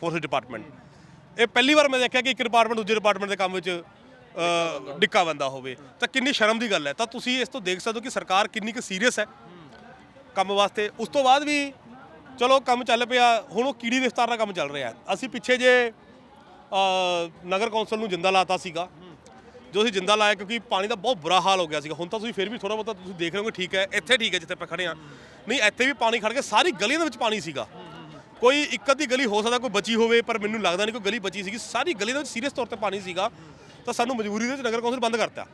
ਫੋਰੈਸਟ ਡਿਪਾਰਟਮੈਂਟ ਇਹ ਪਹਿਲੀ ਵਾਰ ਮੈਂ ਦੇਖਿਆ ਕਿ ਇੱਕ ਡਿਪਾਰਟਮੈਂਟ ਦੂਜੇ ਡਿਪਾਰਟਮੈਂਟ ਦੇ ਕੰਮ ਵਿੱਚ ਡਿੱਕਾ ਬੰਦਾ ਹੋਵੇ, ਤਾਂ ਕਿੰਨੀ ਸ਼ਰਮ ਦੀ ਗੱਲ ਹੈ। ਤਾਂ ਤੁਸੀਂ ਇਸ ਤੋਂ ਦੇਖ ਸਕਦੇ ਹੋ ਕਿ ਸਰਕਾਰ ਕਿੰਨੀ ਕੁ ਸੀਰੀਅਸ ਹੈ ਕੰਮ ਵਾਸਤੇ। ਉਸ ਤੋਂ ਬਾਅਦ ਵੀ ਚਲੋ ਕੰਮ ਚੱਲ ਪਿਆ, ਹੁਣ ਉਹ ਕੀੜੀ ਰਫਤਾਰ ਨਾਲ ਕੰਮ ਚੱਲ ਰਿਹਾ ਅਸੀਂ ਪਿੱਛੇ ਜੇ ਨਗਰ ਕੌਂਸਲ ਨੂੰ ਜਿੰਦਾ ਲਾਤਾ ਸੀਗਾ, ਜੋ ਅਸੀਂ ਜਿੰਦਾ ਲਾਇਆ ਕਿਉਂਕਿ ਪਾਣੀ ਦਾ ਬਹੁਤ ਬੁਰਾ ਹਾਲ ਹੋ ਗਿਆ ਸੀਗਾ। ਹੁਣ ਤਾਂ ਤੁਸੀਂ ਫਿਰ ਵੀ ਥੋੜਾ ਬਹੁਤਾ ਤੁਸੀਂ ਦੇਖ ਰਹੇ ਹੋਗੇ, ਠੀਕ ਹੈ, ਇੱਥੇ ਠੀਕ ਹੈ ਜਿੱਥੇ ਆਪਾਂ ਖੜੇ ਆ ਨਹੀਂ, ਇੱਥੇ ਵੀ ਪਾਣੀ ਖੜ ਕੇ ਸਾਰੀ ਗਲੀਆਂ ਦੇ ਵਿੱਚ ਪਾਣੀ ਸੀਗਾ। ਕੋਈ ਇੱਕ ਅੱਧੀ ਗਲੀ ਹੋ ਸਕਦਾ ਕੋਈ ਬਚੀ ਹੋਵੇ, ਪਰ ਮੈਨੂੰ ਲੱਗਦਾ ਨਹੀਂ ਕੋਈ ਗਲੀ ਬਚੀ ਸੀਗੀ। ਸਾਰੀ ਗਲੀ ਦੇ ਵਿੱਚ ਸੀਰੀਅਸ ਤੌਰ ਤੇ ਪਾਣੀ ਸੀਗਾ। ਤਾਂ ਸਾਨੂੰ ਮਜਬੂਰੀ ਦੇ ਵਿੱਚ ਨਗਰ ਕੌਂਸਲ ਬੰਦ ਕਰਤਾ।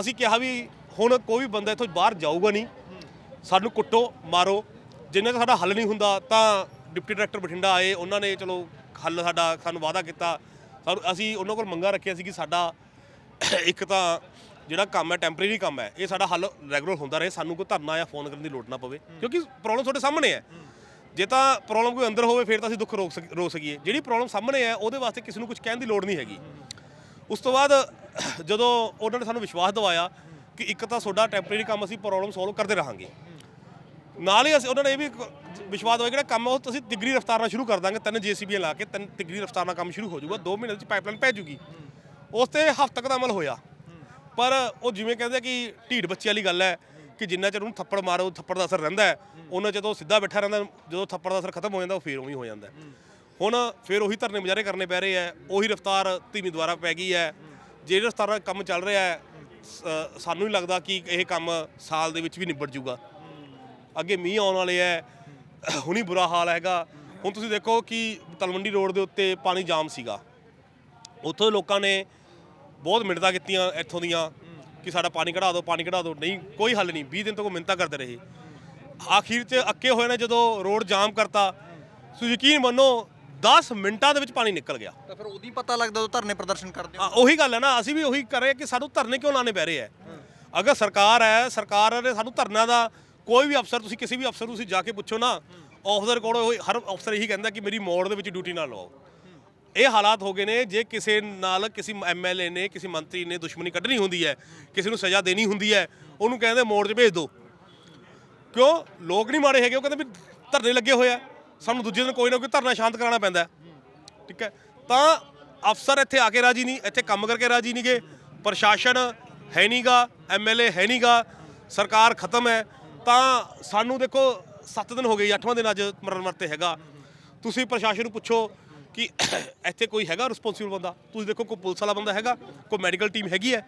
ਅਸੀਂ ਕਿਹਾ ਵੀ ਹੁਣ ਕੋਈ ਵੀ ਬੰਦਾ ਇੱਥੋਂ ਬਾਹਰ ਜਾਊਗਾ ਨਹੀਂ। ਸਾਨੂੰ ਕੁੱਟੋ, ਮਾਰੋ। ਜਿੰਨਾ ਤੱਕ ਸਾਡਾ ਹੱਲ ਨਹੀਂ ਹੁੰਦਾ ਤਾਂ ਡਿਪਟੀ ਡਾਇਰੈਕਟਰ ਬਠਿੰਡਾ ਆਏ, ਉਹਨਾਂ ਨੇ ਚਲੋ ਹੱਲ ਸਾਡਾ, ਸਾਨੂੰ ਵਾਅਦਾ ਕੀਤਾ। ਸਾਨੂੰ, ਅਸੀਂ ਉਹਨਾਂ ਕੋਲ ਮੰਗਾ ਰੱਖਿਆ ਸੀ ਕਿ ਸਾਡਾ ਇੱਕ ਤਾਂ ਜਿਹੜਾ ਕੰਮ ਹੈ ਟੈਂਪਰੇਰੀ ਕੰਮ ਹੈ, ਇਹ ਸਾਡਾ ਹੱਲ ਰੈਗੂਲਰ ਹੁੰਦਾ ਰਹੇ। ਸਾਨੂੰ ਕੋਈ ਧਰਨਾ ਜਾਂ ਫੋਨ ਕਰਨ ਦੀ ਲੋੜ ਨਾ ਪਵੇ, ਕਿਉਂਕਿ ਪ੍ਰੋਬਲਮ ਤੁਹਾਡੇ ਸਾਹਮਣੇ ਹੈ। ਜੇ ਤਾਂ ਪ੍ਰੋਬਲਮ ਕੋਈ ਅੰਦਰ ਹੋਵੇ, ਫਿਰ ਤਾਂ ਅਸੀਂ ਦੁੱਖ ਰੋਕ ਸਕ- ਰੋਕ ਸਕੀਏ। ਜਿਹੜੀ ਪ੍ਰੋਬਲਮ ਸਾਹਮਣੇ ਹੈ, ਉਹਦੇ ਵਾਸਤੇ ਕਿਸੇ ਨੂੰ ਕੁਝ ਕਹਿਣ ਦੀ ਲੋੜ ਨਹੀਂ ਹੈਗੀ। ਉਸ ਤੋਂ ਬਾਅਦ ਜਦੋਂ ਉਹਨਾਂ ਨੇ ਸਾਨੂੰ ਵਿਸ਼ਵਾਸ ਦਿਵਾਇਆ ਕਿ ਇੱਕ ਤਾਂ ਤੁਹਾਡਾ ਟੈਂਪਰੇਰੀ ਕੰਮ ਅਸੀਂ ਪ੍ਰੋਬਲਮ ਸੋਲਵ ਕਰਦੇ ਰਹਾਂਗੇ। ਨਾਲ ਹੀ ਅਸੀਂ ਉਹਨਾਂ ਨੇ ਇਹ ਵੀ ਵਿਸ਼ਵਾਸ ਹੋਇਆ ਜਿਹੜਾ ਕੰਮ ਉਹ ਤੁਸੀਂ ਤਿਗਰੀ ਰਫਤਾਰ ਨਾਲ ਸ਼ੁਰੂ ਕਰ ਦਾਂਗੇ, ਤਿੰਨ ਜੀਸੀਬੀਆਂ ਲਾ ਕੇ ਤਿੰਨ ਤਿਗਰੀ ਰਫਤਾਰ ਨਾਲ ਕੰਮ ਸ਼ੁਰੂ ਹੋ ਜਾਊਗਾ 2 ਮਹੀਨੇ ਵਿੱਚ ਪਾਈਪਲਾਈਨ ਪੈ ਜੂਗੀ। ਉਸ ਤੇ ਹਫ਼ਤਾ ਤੱਕ ਦਾ ਅਮਲ ਹੋਇਆ। ਪਰ ਉਹ ਜਿਵੇਂ ਕਹਿੰਦੇ ਕਿ ਢੀਡ ਬੱਚੇ ਵਾਲੀ ਗੱਲ ਹੈ ਕਿ ਜਿੰਨਾ ਚਿਰ ਉਹਨੂੰ ਥੱਪੜ ਮਾਰੋ, ਥੱਪੜ ਦਾ ਅਸਰ ਰਹਿੰਦਾ ਹੈ, ਉਹਨਾਂ ਚਿਰ ਉਹ ਸਿੱਧਾ ਬੈਠਾ ਰਹਿੰਦਾ, ਜਦੋਂ ਥੱਪੜ ਦਾ ਅਸਰ ਖਤਮ ਹੋ ਜਾਂਦਾ, ਉਹ ਫੇਰ ਉਵੇਂ ਹੋ ਜਾਂਦਾ ਹੁਣ ਫਿਰ ਉਹੀ ਧਰਨੇ ਮੁਜ਼ਾਹਰੇ ਕਰਨੇ ਪੈ ਰਹੇ ਆ, ਉਹੀ ਰਫਤਾਰ ਧੀਮੀ ਦੁਆਰਾ ਪੈ ਗਈ ਹੈ ਜਿਹੜੀ ਰਫਤਾਰ ਨਾਲ ਕੰਮ ਚੱਲ ਰਿਹਾ ਹੈ, ਸ- ਸਾਨੂੰ ਨਹੀਂ ਲੱਗਦਾ ਕਿ ਇਹ ਕੰਮ ਸਾਲ ਦੇ ਵਿੱਚ ਵੀ ਨਿਬੜ ਜੂਗਾ ਅੱਗੇ ਮੀਂਹ ਆਉਣ ਵਾਲੇ ਹੈ ਹੁਣੀ ਬੁਰਾ ਹਾਲ ਹੈਗਾ। ਹੁਣ ਤੁਸੀਂ ਦੇਖੋ ਕਿ ਤਲਵੰਡੀ ਰੋਡ ਦੇ ਉੱਤੇ ਪਾਣੀ ਜਾਮ ਸੀਗਾ। ਉੱਥੋਂ ਲੋਕਾਂ ਨੇ ਬਹੁਤ ਮਿੰਨਤਾਂ ਕੀਤੀਆਂ ਇੱਥੋਂ ਦੀਆਂ ਕਿ ਸਾਡਾ ਪਾਣੀ ਕਢਾ ਦਿਓ, ਪਾਣੀ ਕਢਾ ਦਿਓ। ਨਹੀਂ, ਕੋਈ ਹੱਲ ਨਹੀਂ। 20 ਦਿਨ ਤੋਂ ਉਹ ਮਿੰਨਤਾਂ ਕਰਦੇ ਰਹੇ। ਆਖਿਰ 'ਚ ਅੱਕੇ ਹੋਏ ਨੇ ਜਦੋਂ ਰੋਡ ਜਾਮ ਕਰਤਾ। ਤੁਸੀਂ ਯਕੀਨ ਮੰਨੋ 10 ਮਿੰਟਾਂ ਦੇ ਵਿੱਚ ਪਾਣੀ ਨਿਕਲ ਗਿਆ। ਤਾਂ ਫਿਰ ਉਹਦੀ ਪਤਾ ਲੱਗਦਾ ਜਦੋਂ ਧਰਨੇ ਪ੍ਰਦਰਸ਼ਨ ਕਰਦੇ ਆ, ਹੋ ਉਹੀ ਗੱਲ ਹੈ ਨਾ ਅਸੀਂ ਵੀ ਉਹੀ ਕਰ ਰਹੇ ਕਿ ਸਾਨੂੰ ਧਰਨੇ ਕਿਉਂ ਲਾਣੇ ਪੈ ਰਹੇ ਹੈ? ਅਗਰ ਸਰਕਾਰ ਹੈ ਸਰਕਾਰ ਨੇ ਸਾਨੂੰ ਧਰਨਾ ਦਾ ਕੋਈ ਵੀ ਅਫਸਰ ਤੁਸੀਂ ਕਿਸੇ ਵੀ ਅਫਸਰ ਨੂੰ ਤੁਸੀਂ ਜਾ ਕੇ ਪੁੱਛੋ ਨਾ ਅਫਸਰ ਕੋਲ ਉਹੀ- ਹਰ ਅਫਸਰ ਇਹੀ ਕਹਿੰਦਾ ਕਿ ਮੇਰੀ ਮੋੜ ਦੇ ਵਿੱਚ ਡਿਊਟੀ ਨਾ ਲਵਾਓ ਇਹ ਹਾਲਾਤ ਹੋ ਗਏ ਨੇ ਜੇ ਕਿਸੇ ਨਾਲ ਕਿਸੇ ਐਮਐਲਏ ਨੇ ਕਿਸੇ ਮੰਤਰੀ ਨੇ ਦੁਸ਼ਮਣੀ ਕੱਢਣੀ ਹੁੰਦੀ ਹੈ ਕਿਸੇ ਨੂੰ ਸਜ਼ਾ ਦੇਣੀ ਹੁੰਦੀ ਹੈ ਉਹਨੂੰ ਕਹਿੰਦੇ ਮੋੜ 'ਚ ਭੇਜ ਦਿਓ ਕਿਉਂ? ਲੋਕ ਨਹੀਂ ਮਾੜੇ ਹੈਗੇ ਉਹ ਕਹਿੰਦੇ ਵੀ ਧਰਨੇ ਲੱਗੇ ਹੋਏ ਆ। ਸਾਨੂੰ ਦੂਜੇ ਦਿਨ ਕੋਈ ਨਾ ਕੋਈ ਧਰਨਾ ਸ਼ਾਂਤ ਕਰਾਉਣਾ ਪੈਂਦਾ ਠੀਕ ਹੈ? ਤਾਂ ਅਫਸਰ ਇੱਥੇ ਆ ਕੇ ਰਾਜੀ ਨਹੀਂ, ਇੱਥੇ ਕੰਮ ਕਰਕੇ ਰਾਜੀ ਨਹੀਂਗੇ ਪ੍ਰਸ਼ਾਸਨ ਹੈ ਨਹੀਂਗਾ ਐਮਐਲਏ ਹੈ ਨਹੀਂਗਾ ਸਰਕਾਰ ਖਤਮ ਹੈ। ਤਾਂ ਸਾਨੂੰ ਦੇਖੋ 7 ਦਿਨ ਹੋ ਗਏ 8ਵਾਂ ਦਿਨ ਅੱਜ ਮਰਨ ਮਰਤੇ ਹੈਗਾ। ਤੁਸੀਂ ਪ੍ਰਸ਼ਾਸਨ ਨੂੰ ਪੁੱਛੋ ਕਿ ਇੱਥੇ ਕੋਈ ਹੈਗਾ ਰਿਸਪੌਂਸਿਬਲ ਬੰਦਾ? ਤੁਸੀਂ ਦੇਖੋ, ਕੋਈ ਪੁਲਿਸ ਵਾਲਾ ਬੰਦਾ ਹੈਗਾ, ਕੋਈ ਮੈਡੀਕਲ ਟੀਮ ਹੈਗੀ ਹੈ?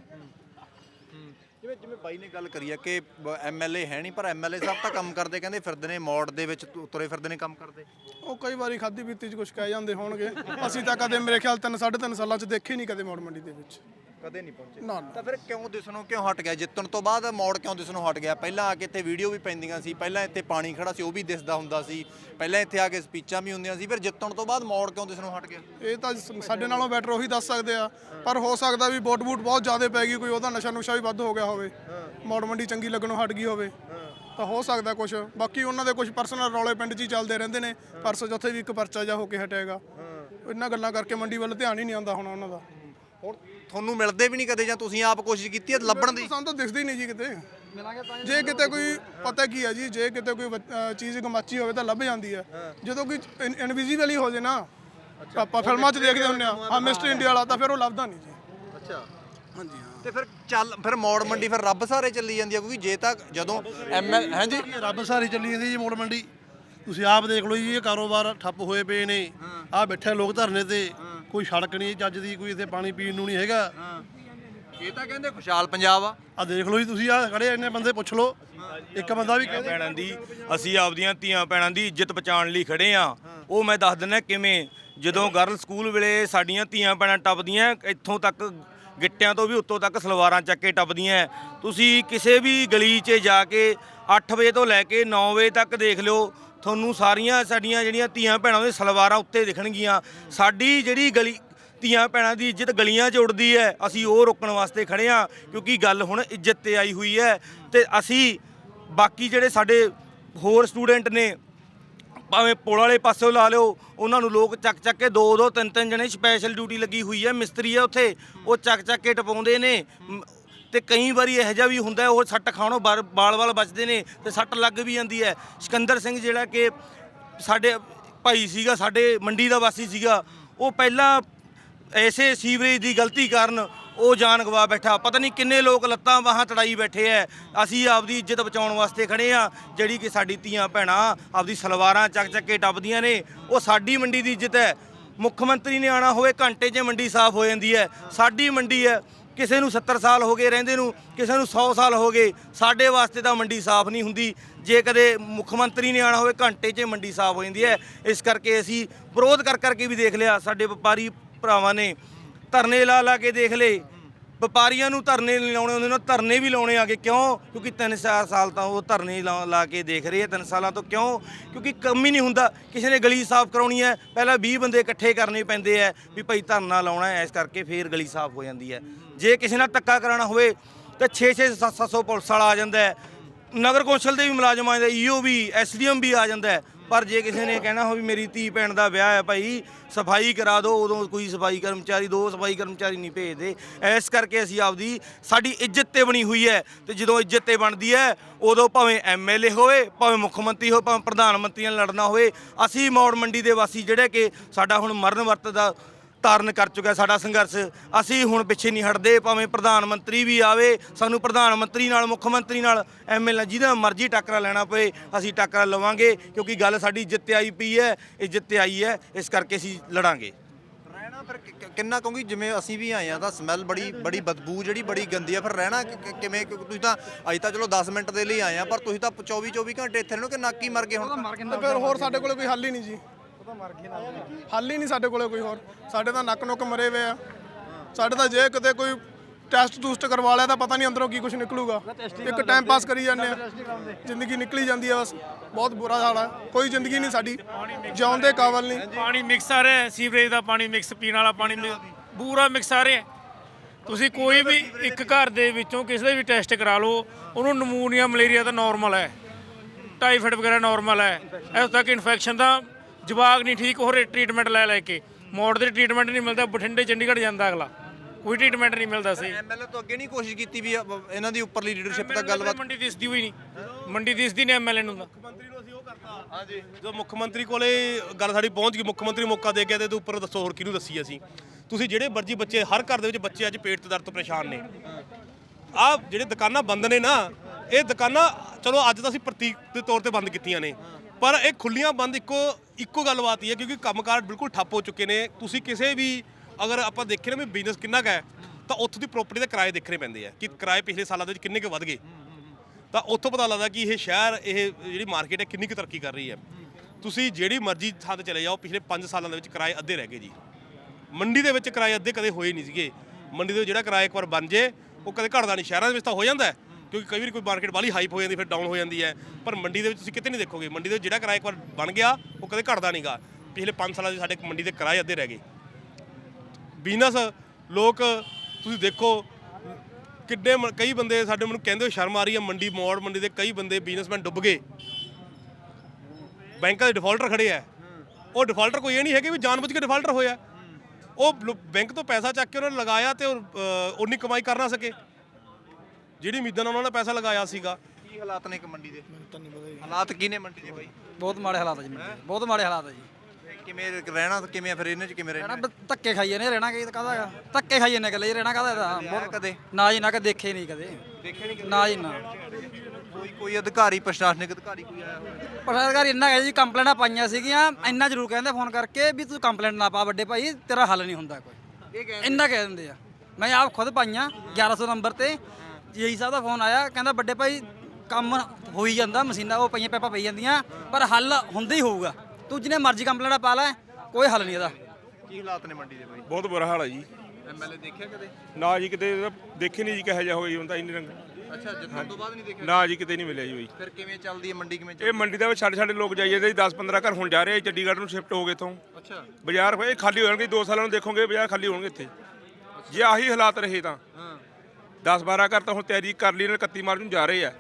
ਜਿਵੇਂ ਜਿਵੇਂ ਬਾਈ ਨੇ ਗੱਲ ਕਰੀ ਹੈ ਕਿ ਐਮਐਲਏ ਹੈ ਨਹੀਂ, ਪਰ ਐਮਐਲਏ ਸਾਹਿਬ ਤਾਂ ਕੰਮ ਕਰਦੇ, ਕਹਿੰਦੇ ਫਿਰਦੇ ਨੇ ਮੋੜ ਦੇ ਵਿੱਚ, ਤੁ- ਤੁਰੇ ਫਿਰਦੇ ਨੇ ਕੰਮ ਕਰਦੇ। ਉਹ ਕਈ ਵਾਰੀ ਖਾਦੀ ਪੀਤੀ 'ਚ ਕੁਝ ਕਹਿ ਜਾਂਦੇ ਹੋਣਗੇ। ਅਸੀਂ ਤਾਂ ਕਦੇ ਮੇਰੇ ਖਿਆਲ ਤਿੰਨ, ਸਾਢੇ ਤਿੰਨ ਸਾਲਾਂ 'ਚ ਦੇਖੇ ਨਹੀਂ ਕਦੇ ਮੋੜ ਮੰਡੀ ਦੇ ਵਿੱਚ। ਕਦੇ ਨਹੀਂ ਪਹੁੰਚੇ। ਨਾ ਨਾ। ਤਾਂ ਫਿਰ ਕਿਉਂ ਦਿਸਣੋਂ ਕਿਉਂ ਹਟ ਗਿਆ? ਜਿੱਤਣ ਤੋਂ ਬਾਅਦ ਮੋੜ ਕਿਉਂ ਦਿਸਣੋਂ ਹਟ ਗਿਆ? ਪਹਿਲਾਂ ਆ ਕੇ ਇੱਥੇ ਵੀਡੀਓ ਵੀ ਪੈਂਦੀਆਂ ਸੀ ਪਹਿਲਾਂ ਇੱਥੇ ਪਾਣੀ ਖੜਾ ਸੀ ਉਹ ਵੀ ਦਿਸਦਾ ਹੁੰਦਾ ਸੀ। ਪਹਿਲਾਂ ਇੱਥੇ ਆ ਕੇ ਸਪੀਚਾਂ ਵੀ ਹੁੰਦੀਆਂ ਸੀ ਫਿਰ ਜਿੱਤਣ ਤੋਂ ਬਾਅਦ ਮੋੜ ਕਿਉਂ ਦਿਸਣੋਂ ਹਟ ਗਿਆ? ਇਹ ਤਾਂ ਸ- ਸਾਡੇ ਨਾਲੋਂ ਬੈਟਰ ਉਹੀ ਦੱਸ ਸਕਦੇ ਆ। ਪਰ ਹੋ ਸਕਦਾ ਵੀ ਵੋਟ ਵੂਟ ਬਹੁਤ ਜ਼ਿਆਦਾ ਪੈ ਗਈ ਕੋਈ ਉਹਦਾ ਨਸ਼ਾ ਨੁਸ਼ਾ ਵੀ ਵੱਧ ਹੋ ਗਿਆ ਹੋਵੇ। ਮੋੜ ਮੰਡੀ ਚੰਗੀ ਲੱਗਣੋਂ ਹਟ ਗਈ ਹੋਵੇ। ਤਾਂ ਹੋ ਸਕਦਾ ਕੁਝ ਬਾਕੀ ਉਹਨਾਂ ਦੇ ਕੁਝ ਪਰਸਨਲ ਰੌਲੇ ਪਿੰਡ 'ਚ ਹੀ ਚੱਲਦੇ ਰਹਿੰਦੇ ਨੇ। ਪਰਸੋਂ ਜਿੱਥੇ ਵੀ ਇੱਕ ਪਰਚਾ ਜਾ ਹੋ ਕੇ ਹਟੇਗਾ ਇਹਨਾਂ ਗੱਲਾਂ ਕਰਕੇ ਮੰਡੀ ਵੱਲ ਧਿਆਨ ਹੀ ਨਹੀਂ ਆਉਂਦਾ ਹੁਣ ਉਹਨਾਂ ਦਾ। ਹੁਣ ਤੁਹਾਨੂੰ ਮਿਲਦੇ ਵੀ ਨਹੀਂ ਕਦੇ ਜਾਂ ਤੁਸੀਂ ਆਪ ਕੋਸ਼ਿਸ਼ ਕੀਤੀ ਹੈ ਲੱਭਣ ਦੀ? ਸਾਨੂੰ ਤਾਂ ਦਿਖਦੀ ਨਹੀਂ ਜੀ ਕਿਤੇ। ਜੇ ਕਿਤੇ ਕੋਈ ਪਤਾ ਕੀ ਹੈ ਜੀ ਜੇ ਕਿਤੇ ਕੋਈ ਬੱਚ- ਅਹ ਚੀਜ਼ ਗਮਾਚੀ ਹੋਵੇ ਤਾਂ ਲੱਭ ਜਾਂਦੀ ਹੈ। ਜਦੋਂ ਕੋਈ ਇਨਵਿਜ਼ੀਬਲ ਹੀ ਹੋ ਜੇ ਨਾ ਆਪਾਂ ਫਿਲਮਾਂ 'ਚ ਦੇਖਦੇ ਹੁੰਦੇ ਆ ਹਾਂ। ਮਿਸਟਰ ਇੰਡੀਆ ਵਾਲਾ ਤਾਂ ਫਿਰ ਉਹ ਲੱਭਦਾ ਨਹੀਂ ਜੀ। ਅੱਛਾ। ਹਾਂਜੀ ਹਾਂ। ਤੇ ਫਿਰ ਚੱਲ ਫਿਰ ਮੋੜ ਮੰਡੀ ਫਿਰ ਰੱਬ ਸਾਰੇ ਚੱਲੀ ਜਾਂਦੀ ਹੈ ਕਿਉਂਕਿ ਜੇ ਤਾਂ ਜਦੋਂ ਐਮਐਲ ਹਾਂਜੀ ਰੱਬ ਸਾਰੀ ਚੱਲੀ ਜਾਂਦੀ ਜੀ ਮੋੜ ਮੰਡੀ। ਤੁਸੀਂ ਆਪ ਦੇਖ ਲਓ ਜੀ ਇਹ ਕਾਰੋਬਾਰ ਠੱਪ ਹੋਏ ਪਏ ਨੇ। ਆ ਬੈਠੇ ਲੋਕ ਧਰਨੇ ਤੇ। ਕੋਈ ਸੜਕ ਨਹੀਂ ਚੱਜ ਦੀ ਕੋਈ ਇੱਥੇ ਪਾਣੀ ਪੀਣ ਨੂੰ ਨਹੀਂ ਹੈਗਾ। ਇਹ ਤਾਂ ਕਹਿੰਦੇ ਖੁਸ਼ਹਾਲ ਪੰਜਾਬ ਆ। ਆ ਦੇਖ ਲਓ ਜੀ ਤੁਸੀਂ ਆ ਖੜੇ ਇੰਨੇ ਬੰਦੇ ਪੁੱਛ ਲਓ। ਇੱਕ ਬੰਦਾ ਵੀ ਕਹਿੰਦੇ ਭੈਣਾਂ ਦੀ ਅਸੀਂ ਆਪਦੀਆਂ ਧੀਆਂ ਭੈਣਾਂ ਦੀ ਇੱਜ਼ਤ ਬਚਾਉਣ ਲਈ ਖੜੇ ਆ। ਉਹ ਮੈਂ ਦੱਸ ਦਿੰਦਾ ਕਿਵੇਂ ਜਦੋਂ ਗਰਲ ਸਕੂਲ ਵੇਲੇ ਸਾਡੀਆਂ ਧੀਆਂ ਭੈਣਾਂ ਟੱਪਦੀਆਂ ਇੱਥੋਂ ਤੱਕ ਗਿੱਟਿਆਂ ਤੋਂ ਵੀ ਉੱਤੋਂ ਤੱਕ ਸਲਵਾਰਾਂ ਚੱਕ ਕੇ ਟੱਪਦੀਆਂ। ਤੁਸੀਂ ਕਿਸੇ ਵੀ ਗਲੀ 'ਚ ਜਾ ਕੇ 8 ਵਜੇ ਤੋਂ ਲੈ ਕੇ 9 ਵਜੇ ਤੱਕ ਦੇਖ ਲਿਓ ਤੁਹਾਨੂੰ ਸਾਰੀਆਂ ਸਾਡੀਆਂ ਜਿਹੜੀਆਂ ਧੀਆਂ ਭੈਣਾਂ ਦੇ ਸਲਵਾਰਾਂ ਉੱਤੇ ਦਿਖਣਗੀਆਂ। ਸਾਡੀ ਜਿਹੜੀ ਗਲੀ ਧੀਆਂ ਭੈਣਾਂ ਦੀ ਇੱਜ਼ਤ ਗਲੀਆਂ 'ਚ ਉੱਡਦੀ ਹੈ, ਅਸੀਂ ਉਹ ਰੋਕਣ ਵਾਸਤੇ ਖੜੇ ਆ ਕਿਉਂਕਿ ਗੱਲ ਹੁਣ ਇੱਜ਼ਤ ਤੇ ਆਈ ਹੋਈ ਹੈ ਤੇ ਅਸੀਂ ਬਾਕੀ ਜਿਹੜੇ ਸਾਡੇ ਹੋਰ ਸਟੂਡੈਂਟ ਨੇ, ਭਾਵੇਂ ਪੁਲ ਵਾਲੇ ਪਾਸਿਓਂ ਲਾ ਲਿਓ, ਉਹਨਾਂ ਨੂੰ ਲੋਕ ਚੱਕ ਚੱਕ ਕੇ ਦੋ ਦੋ ਤਿੰਨ ਤਿੰਨ ਜਣੇ ਸਪੈਸ਼ਲ ਡਿਊਟੀ ਲੱਗੀ ਹੋਈ ਹੈ, ਮਿਸਤਰੀ ਹੈ ਉੱਥੇ, ਉਹ ਚੱਕ ਚੱਕ ਕੇ ਟਪਾਉਂਦੇ ਨੇ ਮ- ਤੇ ਕਈ ਵਾਰੀ ਇਹੋ ਜਿਹਾ ਵੀ ਹੁੰਦਾ ਉਹ ਸੱਟ ਖਾਣੋਂ ਬਾਲ ਬਾਲ ਬਚਦੇ ਨੇ ਤੇ ਸੱਟ ਲੱਗ ਵੀ ਜਾਂਦੀ ਹੈ। ਸਿਕੰਦਰ ਸਿੰਘ ਜਿਹੜਾ ਕਿ ਸਾਡੇ ਭਾਈ ਸੀਗਾ, ਸਾਡੇ ਮੰਡੀ ਦਾ ਵਾਸੀ ਸੀਗਾ, ਉਹ ਪਹਿਲਾਂ ਐਸੇ ਸੀਵਰੇਜ ਦੀ ਗਲਤੀ ਕਾਰਨ ਉਹ ਜਾਨ ਗਵਾ ਬੈਠਾ। ਪਤਾ ਨਹੀਂ ਕਿੰਨੇ ਲੋਕ ਲੱਤਾਂ ਬਾਹਾਂ ਤੜਾਈ ਬੈਠੇ ਐ। ਅਸੀਂ ਆਪਦੀ ਇੱਜ਼ਤ ਬਚਾਉਣ ਵਾਸਤੇ ਖੜੇ ਆ, ਜਿਹੜੀ ਕਿ ਸਾਡੀ ਧੀਆਂ ਭੈਣਾਂ ਆਪਦੀ ਸਲਵਾਰਾਂ ਚੱਕ ਚੱਕ ਕੇ ਟੱਪਦੀਆਂ ਨੇ, ਉਹ ਸਾਡੀ ਮੰਡੀ ਦੀ ਇੱਜ਼ਤ ਹੈ ਮੁੱਖ ਮੰਤਰੀ ਨੇ ਆਣਾ ਹੋਵੇ, ਘੰਟੇ 'ਚ ਮੰਡੀ ਸਾਫ਼ ਹੋ ਜਾਂਦੀ ਹੈ ਸਾਡੀ ਮੰਡੀ ਹੈ ਕਿਸੇ ਨੂੰ 70 ਸਾਲ ਹੋ ਗਏ ਰਹਿੰਦੇ ਨੂੰ, ਕਿਸੇ ਨੂੰ 100 ਸਾਲ ਹੋ ਗਏ, ਸਾਡੇ ਵਾਸਤੇ ਤਾਂ ਮੰਡੀ ਸਾਫ਼ ਨਹੀਂ ਹੁੰਦੀ। ਜੇ ਕਦੇ ਮੁੱਖ ਮੰਤਰੀ ਨੇ ਆਣਾ ਹੋਵੇ, ਘੰਟੇ 'ਚ ਮੰਡੀ ਸਾਫ਼ ਹੋ ਜਾਂਦੀ ਹੈ। ਇਸ ਕਰਕੇ ਅਸੀਂ ਵਿਰੋਧ ਕਰ ਕਰਕੇ ਵੀ ਦੇਖ ਲਿਆ, ਸਾਡੇ ਵਪਾਰੀ ਭਰਾਵਾਂ ਨੇ ਧਰਨੇ ਲਾ ਲਾ ਕੇ ਦੇਖ ਲਏ। ਵਪਾਰੀਆਂ ਨੂੰ ਧਰਨੇ ਨਹੀਂ ਲਾਉਣੇ ਹੁੰਦੇ ਨੇ ਧਰਨੇ ਵੀ ਲਾਉਣੇ ਆ ਆਗੇ ਕਿਉਂ? ਕਿਉਂਕਿ ਤਿੰਨ ਚਾਰ ਸਾਲ ਤਾਂ ਉਹ ਧਰਨੇ ਲਾ ਲਾ ਕੇ ਦੇਖ ਰਹੇ ਆ, ਤਿੰਨ ਸਾਲਾਂ ਤੋਂ ਕਿਉਂ? ਕਿਉਂਕਿ ਕੰਮ ਹੀ ਨਹੀਂ ਹੁੰਦਾ, ਕਿਸੇ ਨੇ ਗਲੀ ਸਾਫ਼ ਕਰਾਉਣੀ ਹੈ, ਪਹਿਲਾਂ 20 ਬੰਦੇ ਇਕੱਠੇ ਕਰਨੇ ਪੈਂਦੇ ਆ ਵੀ ਭਾਈ ਧਰਨਾ ਲਾਉਣਾ ਹੈ, ਇਸ ਕਰਕੇ ਫੇਰ ਗਲੀ ਸਾਫ਼ ਹੋ ਜਾਂਦੀ ਹੈ। ਜੇ ਕਿਸੇ ਨਾਲ ਧੱਕਾ ਕਰਾਉਣਾ ਹੋਵੇ, ਤਾਂ 6 6 7 700 ਪੁਲਿਸ ਵਾਲਾ ਆ ਜਾਂਦਾ ਹੈ। ਨਗਰ ਕੌਂਸਲ ਦੇ ਵੀ ਮੁਲਾਜ਼ਮ ਆ ਜਾਂਦੇ ਈਓ ਵੀ ਐਸਡੀਐਮ ਵੀ ਆ ਜਾਂਦਾ ਹੈ। ਪਰ ਜੇ ਕਿਸੇ ਨੇ ਕਹਿਣਾ ਹੋ ਵੀ ਮੇਰੀ ਧੀ ਭੈਣ ਦਾ ਵਿਆਹ ਹੈ ਭਾਈ, ਸਫ਼ਾਈ ਕਰਾ ਦਿਓ, ਉਦੋਂ ਕੋਈ ਸਫ਼ਾਈ ਕਰਮਚਾਰੀ, ਦੋ ਸਫ਼ਾਈ ਕਰਮਚਾਰੀ ਨਹੀਂ ਭੇਜਦੇ। ਇਸ ਕਰਕੇ ਅਸੀਂ ਆਪਦੀ ਸਾਡੀ ਇੱਜ਼ਤ ਤੇ ਬਣੀ ਹੋਈ ਹੈ ਤੇ ਜਦੋਂ ਇੱਜ਼ਤ ਤੇ ਬਣਦੀ ਹੈ, ਉਦੋਂ ਭਾਵੇਂ ਐਮਐਲਏ ਹੋਵੇ, ਭਾਵੇਂ ਮੁੱਖ ਮੰਤਰੀ ਹੋਵੇ, ਭਾਵੇਂ ਪ੍ਰਧਾਨ ਮੰਤਰੀ ਨਾਲ ਲੜਨਾ ਹੋਵੇ, ਅਸੀਂ ਮੌੜ ਮੰਡੀ ਦੇ ਵਾਸੀ ਜਿਹੜੇ ਕਿ ਸਾਡਾ ਹੁਣ ਮਰਨ ਵਰਤ ਦਾ ਧਾਰਨ ਕਰ ਚੁੱਕਾ ਸਾਡਾ ਸੰਘਰਸ਼। ਅਸੀਂ ਹੁਣ ਪਿੱਛੇ ਨਹੀਂ ਹਟਦੇ ਭਾਵੇਂ ਪ੍ਰਧਾਨ ਮੰਤਰੀ ਵੀ ਆਵੇ ਸਾਨੂੰ ਪ੍ਰਧਾਨ ਮੰਤਰੀ ਨਾਲ ਮੁੱਖ ਮੰਤਰੀ ਨਾਲ ਐਮਐਲਏ ਜਿਹਦਾ ਮਰਜ਼ੀ ਟੱਕਰਾ ਲੈਣਾ ਪਏ ਅਸੀਂ ਟੱਕਰਾ ਲਵਾਂਗੇ ਕਿਉਂਕਿ ਗੱਲ ਸਾਡੀ ਇੱਜ਼ਤ ਤੇ ਆਈ ਪਈ ਹੈ ਇੱਜ਼ਤ ਤੇ ਆਈ ਹੈ ਇਸ ਕਰਕੇ ਅਸੀਂ ਲੜਾਂਗੇ। ਰਹਿਣਾ ਫਿਰ ਕਿ- ਕਿੰਨਾ ਕਹੂੰਗੀ ਜਿਵੇਂ ਅਸੀਂ ਵੀ ਆਏ ਆ ਤਾਂ ਸਮੈਲ ਬੜੀ ਬੜੀ ਬਦਬੂ ਜਿਹੜੀ ਬੜੀ ਗੰਦੀ ਆ। ਫਿਰ ਰਹਿਣਾ ਕਿ- ਕਿ- ਕਿਵੇਂ ਕਿ- ਤੁਸੀਂ ਤਾਂ ਅੱਜ ਤਾਂ ਚਲੋ 10 ਮਿੰਟ ਦੇ ਲਈ ਆਏ ਆ ਪਰ ਤੁਸੀਂ ਤਾਂ 24 24 ਘੰਟੇ ਇੱਥੇ ਰਹਿਣੋ ਕਿ ਨੱਕ ਹੀ ਮਰ ਗਏ ਹੁਣ ਤਾਂ। ਤੇ ਫਿਰ ਹੋਰ ਸਾਡੇ ਕੋਲੇ ਕੋਈ ਹੱਲ ਹੀ ਨਹੀਂ ਜੀ। ਹੱਲ ਹੀ ਨਹੀਂ ਸਾਡੇ ਕੋਲੇ ਕੋਈ ਹੋਰ। ਸਾਡੇ ਤਾਂ ਨੱਕ ਨੁੱਕ ਮਰੇ ਹੋਏ ਆ। ਸਾਡੇ ਤਾਂ ਜੇ ਕਿਤੇ ਕੋਈ ਟੈਸਟ ਟੂਸਟ ਕਰਵਾ ਲਿਆ ਤਾਂ ਪਤਾ ਨਹੀਂ ਅੰਦਰੋਂ ਕੀ ਕੁਝ ਨਿਕਲੂਗਾ। ਇੱਕ ਟਾਈਮ ਪਾਸ ਕਰੀ ਜਾਂਦੇ ਆ। ਜ਼ਿੰਦਗੀ ਨਿਕਲੀ ਜਾਂਦੀ ਆ ਬਸ। ਬਹੁਤ ਬੁਰਾ ਹਾਲ ਆ। ਕੋਈ ਜ਼ਿੰਦਗੀ ਨਹੀਂ ਸਾਡੀ। ਜਿਉਣ ਦੇ ਕਾਬਲ ਨਹੀਂ। ਪਾਣੀ ਮਿਕਸ ਆ ਰਿਹਾ ਹੈ, ਸੀਵਰੇਜ ਦਾ ਪਾਣੀ ਮਿਕਸ ਪੀਣ ਵਾਲਾ ਪਾਣੀ ਪੂਰਾ ਮਿਕਸ ਆ ਰਿਹਾ। ਤੁਸੀਂ ਕੋਈ ਵੀ ਇੱਕ ਘਰ ਦੇ ਵਿੱਚੋਂ ਕਿਸੇ ਦਾ ਵੀ ਟੈਸਟ ਕਰਾ ਲਓ ਉਹਨੂੰ ਨਮੂਨੀਆ ਮਲੇਰੀਆ ਤਾਂ ਨਾਰਮਲ ਹੈ। ਟਾਈਫਾਇਡ ਵਗੈਰਾ ਨਾਰਮਲ ਹੈ। ਇਸ ਤੱਕ ਇਨਫੈਕਸ਼ਨ ਦਾ ਜਵਾਕ ਨਹੀਂ ਠੀਕ ਹੋ ਰਹੇ ਟ੍ਰੀਟਮੈਂਟ ਲੈ ਲੈ ਕੇ। ਮੋੜ ਦੇ ਟ੍ਰੀਟਮੈਂਟ ਨਹੀਂ ਮਿਲਦਾ ਬਠਿੰਡੇ ਚੰਡੀਗੜ੍ਹ ਜਾਂਦਾ ਅਗਲਾ। ਕੋਈ ਟ੍ਰੀਟਮੈਂਟ ਨਹੀਂ ਮਿਲਦਾ ਸੀ। ਐਮਐਲਏ ਤੋਂ ਅੱਗੇ ਨਹੀਂ ਕੋਸ਼ਿਸ਼ ਕੀਤੀ ਵੀ ਇਹਨਾਂ ਦੀ ਉੱਪਰਲੀ ਲੀਡਰਸ਼ਿਪ ਤੱਕ ਗੱਲਬਾਤ ਮੰਡੀ ਦਿਸਦੀ ਹੋਈ ਨਹੀਂ। ਮੰਡੀ ਦਿਸਦੀ ਨਹੀਂ ਐਮਐਲਏ ਨੂੰ ਤਾਂ। ਮੰਤਰੀ ਨੂੰ ਅਸੀਂ ਉਹ ਕਰਤਾ। ਹਾਂਜੀ। ਜਦੋਂ ਮੁੱਖ ਮੰਤਰੀ ਕੋਲੇ ਗੱਲ ਸਾਡੀ ਪਹੁੰਚ ਗਈ ਮੁੱਖ ਮੰਤਰੀ ਮੌਕਾ ਦੇ ਗਿਆ ਤੇ ਇਹਦੇ ਉੱਪਰ ਦੱਸੋ ਹੋਰ ਕਿਹਨੂੰ ਦੱਸੀ ਅਸੀਂ। ਤੁਸੀਂ ਜਿਹੜੇ ਮਰਜ਼ੀ ਬੱਚੇ ਹਰ ਘਰ ਦੇ ਵਿੱਚ ਬੱਚੇ ਅੱਜ ਪੇਟ ਤੇ ਦਰਦ ਤੋਂ ਪਰੇਸ਼ਾਨ ਨੇ। ਆ ਜਿਹੜੇ ਦੁਕਾਨਾਂ ਬੰਦ ਨੇ ਨਾ ਇਹ ਦੁਕਾਨਾਂ ਚਲੋ ਅੱਜ ਤਾਂ ਅਸੀਂ ਪ੍ਰਤੀਕ ਦੇ ਤੌਰ ਤੇ ਬੰਦ ਕੀਤੀਆਂ ਨੇ। ਪਰ ਇਹ ਖੁੱਲੀਆਂ ਬੰਦ ਇੱਕੋ ਇੱਕੋ ਗੱਲਬਾਤ ਹੀ ਹੈ ਕਿਉਂਕਿ ਕੰਮਕਾਰ ਬਿਲਕੁਲ ਠੱਪ ਹੋ ਚੁੱਕੇ ਨੇ। ਤੁਸੀਂ ਕਿਸੇ ਵੀ, ਅਗਰ ਆਪਾਂ ਦੇਖੀਏ ਨਾ ਵੀ ਬਿਜ਼ਨਸ ਕਿੰਨਾ ਕੁ ਹੈ, ਤਾਂ ਉੱਥੋਂ ਦੀ ਪ੍ਰਾਪਰਟੀ ਦੇ ਕਿਰਾਏ ਦੇਖਣੇ ਪੈਂਦੇ ਆ ਕਿ ਕਿਰਾਏ ਪਿਛਲੇ ਸਾਲਾਂ ਦੇ ਵਿੱਚ ਕਿੰਨੇ ਕੁ ਵੱਧ ਗਏ। ਤਾਂ ਉੱਥੋਂ ਪਤਾ ਲੱਗਦਾ ਕਿ ਇਹ ਸ਼ਹਿਰ, ਇਹ ਜਿਹੜੀ ਮਾਰਕੀਟ ਹੈ ਕਿੰਨੀ ਕੁ ਤਰੱਕੀ ਕਰ ਰਹੀ ਹੈ। ਤੁਸੀਂ ਜਿਹੜੀ ਮਰਜ਼ੀ ਥਾਂ ਤੇ ਚਲੇ ਜਾਓ, ਪਿਛਲੇ 5 ਸਾਲਾਂ ਦੇ ਵਿੱਚ ਕਿਰਾਏ ਅੱਧੇ ਰਹਿ ਗਏ ਜੀ। ਮੰਡੀ ਦੇ ਵਿੱਚ ਕਿਰਾਏ ਅੱਧੇ ਕਦੇ ਹੋਏ ਨਹੀਂ ਸੀਗੇ। ਮੰਡੀ ਦੇ ਵਿੱਚ ਜਿਹੜਾ ਕਿਰਾਏ ਇੱਕ ਵਾਰ ਬਣ ਜੇ, ਉਹ ਕਦੇ ਘਟਦਾ ਨਹੀਂ। ਸ਼ਹਿਰਾਂ ਦੇ ਵਿੱਚ ਤਾਂ ਹੋ ਜਾਂਦਾ ਕਿਉਂਕਿ ਕਈ ਵਾਰੀ ਕੋਈ ਮਾਰਕੀਟ ਵਾਲੀ ਹਾਈਪ ਹੋ ਜਾਂਦੀ ਫਿਰ ਡਾਊਨ ਹੋ ਜਾਂਦੀ ਹੈ। ਪਰ ਮੰਡੀ ਦੇ ਵਿੱਚ ਤੁਸੀਂ ਕਿਤੇ ਨਹੀਂ ਦੇਖੋਗੇ। ਮੰਡੀ ਦੇ ਜਿਹੜਾ ਕਿਰਾਇਆ ਇੱਕ ਵਾਰ ਬਣ ਗਿਆ ਉਹ ਕਦੇ ਘਟਦਾ ਨਹੀਂਗਾ ਪਿਛਲੇ 5 ਸਾਲਾਂ ਦੇ ਸਾਡੇ ਮੰਡੀ ਦੇ ਕਿਰਾਏ ਅੱਧੇ ਰਹਿ ਗਏ। ਬਿਜ਼ਨਸ ਲੋਕ ਤੁਸੀਂ ਦੇਖੋ ਕਿੱਡੇ ਕਈ ਬੰਦੇ ਸਾਡੇ ਮੈਨੂੰ ਕਹਿੰਦੇ ਹੋ ਸ਼ਰਮ ਆ ਰਹੀ ਹੈ ਮੰਡੀ ਮੋੜ ਮੰਡੀ ਦੇ ਕਈ ਬੰਦੇ ਬਿਜ਼ਨਸਮੈਨ ਡੁੱਬ ਗਏ। ਬੈਂਕਾਂ ਦੇ ਡਿਫਾਲਟਰ ਖੜੇ ਆ। ਉਹ ਡਿਫਾਲਟਰ ਕੋਈ ਇਹ ਨਹੀਂ ਹੈਗੇ ਵੀ ਜਾਣਬੁੱਝ ਕੇ ਡਿਫਾਲਟਰ ਹੋਇਆ। ਉਹ ਬੈਂਕ ਤੋਂ ਪੈਸਾ ਚੱਕ ਕੇ ਉਹਨਾਂ ਨੇ ਲਗਾਇਆ ਤੇ ਉਹ, ਉਨੀ ਕਮਾਈ ਕਰ ਨਾ ਸਕੇ। ਜਿਹੜੀ ਉਮੀਦਾਂ ਨਾਲ ਉਹਨਾਂ ਨੇ ਪੈਸਾ ਲਗਾਇਆ ਸੀਗਾ। ਕੀ ਹਾਲਾਤ ਨੇ ਇੱਕ ਮੰਡੀ ਦੇ? ਹਾਲਾਤ ਕੀ ਨੇ ਮੰਡੀ ਦੇ ਬਾਈ? ਬਹੁਤ ਮਾੜੇ ਹਾਲਾਤ ਆ ਜੀ ਮੰਡੀ ਦੇ, ਬਹੁਤ ਮਾੜੇ ਹਾਲਾਤ ਆ ਜੀ। ਕਿਵੇਂ ਰਹਿਣਾ ਕਿਵੇਂ ਆ ਫਿਰ ਇਹਨਾਂ 'ਚ ਕਿਵੇਂ ਰਹਿਣਾ? ਰਹਿਣਾ ਬ- ਧੱਕੇ ਖਾਈਏ ਨੇ ਰਹਿਣਾ ਕੀ ਕਾਹਦਾ ਹੈਗਾ? ਧੱਕੇ ਖਾਈਏ ਨੇ ਗੱਲੇ ਰਹਿਣਾ ਕਾਹਦਾ ਇਹਦਾ? ਬਹੁਤ ਕਦੇ? ਨਾ ਜੀ ਨਾ ਕਦੇ ਦੇਖੇ ਨਹੀਂ ਕਦੇ। ਦੇਖਿਆ ਨਹੀਂ ਨਾ ਜੀ ਨਾ। ਕੋਈ ਕੋਈ ਅਧਿਕਾਰੀ ਪ੍ਰਸ਼ਾਸਨਿਕ ਅਧਿਕਾਰੀ ਕੋਈ ਆਇਆ ਹੋਇਆ ਪ੍ਰਸ਼ਾਸਨਕਾਰ ਇੰਨਾ ਹੈ ਜੀ ਕੰਪਲੇਂਟਾਂ ਪਾਈਆਂ ਸੀਗੀਆਂ ਇੰਨਾ ਜ਼ਰੂਰ ਕਹਿੰਦੇ ਫੋਨ ਕਰਕੇ ਵੀ ਤੂੰ ਕੰਪਲੇਂਟ ਨਾ ਪਾ ਵੱਡੇ ਭਾਈ ਤੇਰਾ ਹੱਲ ਨਹੀਂ ਹੁੰਦਾ ਕੋਈ। ਇਹ ਇੰਨਾ ਕਹਿ ਦਿੰਦੇ ਆ। ਮੈਂ ਆਪ ਖੁਦ ਪਾਈਆਂ 1100 ਨੰਬਰ ਤੇ। ਜੀ ਸਾਹਿਬ ਦਾ ਫੋਨ ਆਇਆ ਕਹਿੰਦਾ ਵੱਡੇ ਭਾਈ ਕੰਮ ਹੋ ਹੀ ਜਾਂਦਾ ਮਸ਼ੀਨਾਂ ਉਹ ਪਈਆਂ ਪੈਪਾ ਪਈ ਜਾਂਦੀਆਂ ਪਰ ਹੱਲ ਹੁੰਦਾ ਹੀ ਹੋਊਗਾ। ਤੂੰ ਜਿਹਨੇ ਮਰਜ਼ੀ ਕੰਪਲੇਂਟ ਪਾ ਲੈ ਕੋਈ ਹੱਲ ਨਹੀਂ ਇਹਦਾ। ਕੀ ਹਾਲਾਤ ਨੇ ਮੰਡੀ ਦੇ ਬਾਈ? ਬਹੁਤ ਬੁਰਾ ਹਾਲ ਹੈ ਜੀ। ਐਮਐਲਏ ਦੇਖਿਆ ਕਦੇ? ਨਾ ਜੀ ਕਿਤੇ ਦੇਖੇ ਨਹੀਂ ਜੀ ਕਿਹੋ ਜਿਹਾ ਹੋਈ ਹੁੰਦਾ ਇੰਨੀ ਰੰਗ ਅੱਛਾ ਜਿੱਤਣ ਤੋਂ ਬਾਅਦ ਨਹੀਂ ਦੇਖਿਆ ਨਾ ਜੀ ਕਿਤੇ ਨਹੀਂ ਮਿਲਿਆ ਜੀ ਬਾਈ। ਫਿਰ ਕਿਵੇਂ ਚੱਲਦੀ ਹੈ ਮੰਡੀ ਕਿਵੇਂ ਇਹ ਮੰਡੀ ਦੇ ਵਿੱਚ ਛੱਡ ਛੱਡ ਲੋਕ ਜਾਈ ਜਾਂਦੇ ਜੀ 10 15 ਘਰ ਹੁਣ ਜਾ ਰਹੇ ਚੰਡੀਗੜ੍ਹ ਨੂੰ ਸ਼ਿਫਟ ਹੋ ਗਏ ਇੱਥੋਂ। ਅੱਛਾ। ਬਾਜ਼ਾਰ ਹੋਏ ਖਾਲੀ ਹੋ ਜਾਣਗੇ 2 ਸਾਲਾਂ ਨੂੰ ਦੇਖੋਗੇ ਬਾਜ਼ਾਰ ਖਾਲੀ ਹੋਣਗੇ ਇੱਥੇ। ਜੇ ਆਹੀ ਹਾਲਾਤ ਰਹੇ ਤਾਂ। ਹਾਂ। 10 12 ਘਰ ਤਾਂ ਹੁਣ ਤਿਆਰੀ ਕਰ ਲਈ ਨੇ 31 ਮਾਰਚ ਨੂੰ ਜਾ ਰਹੇ ਆ।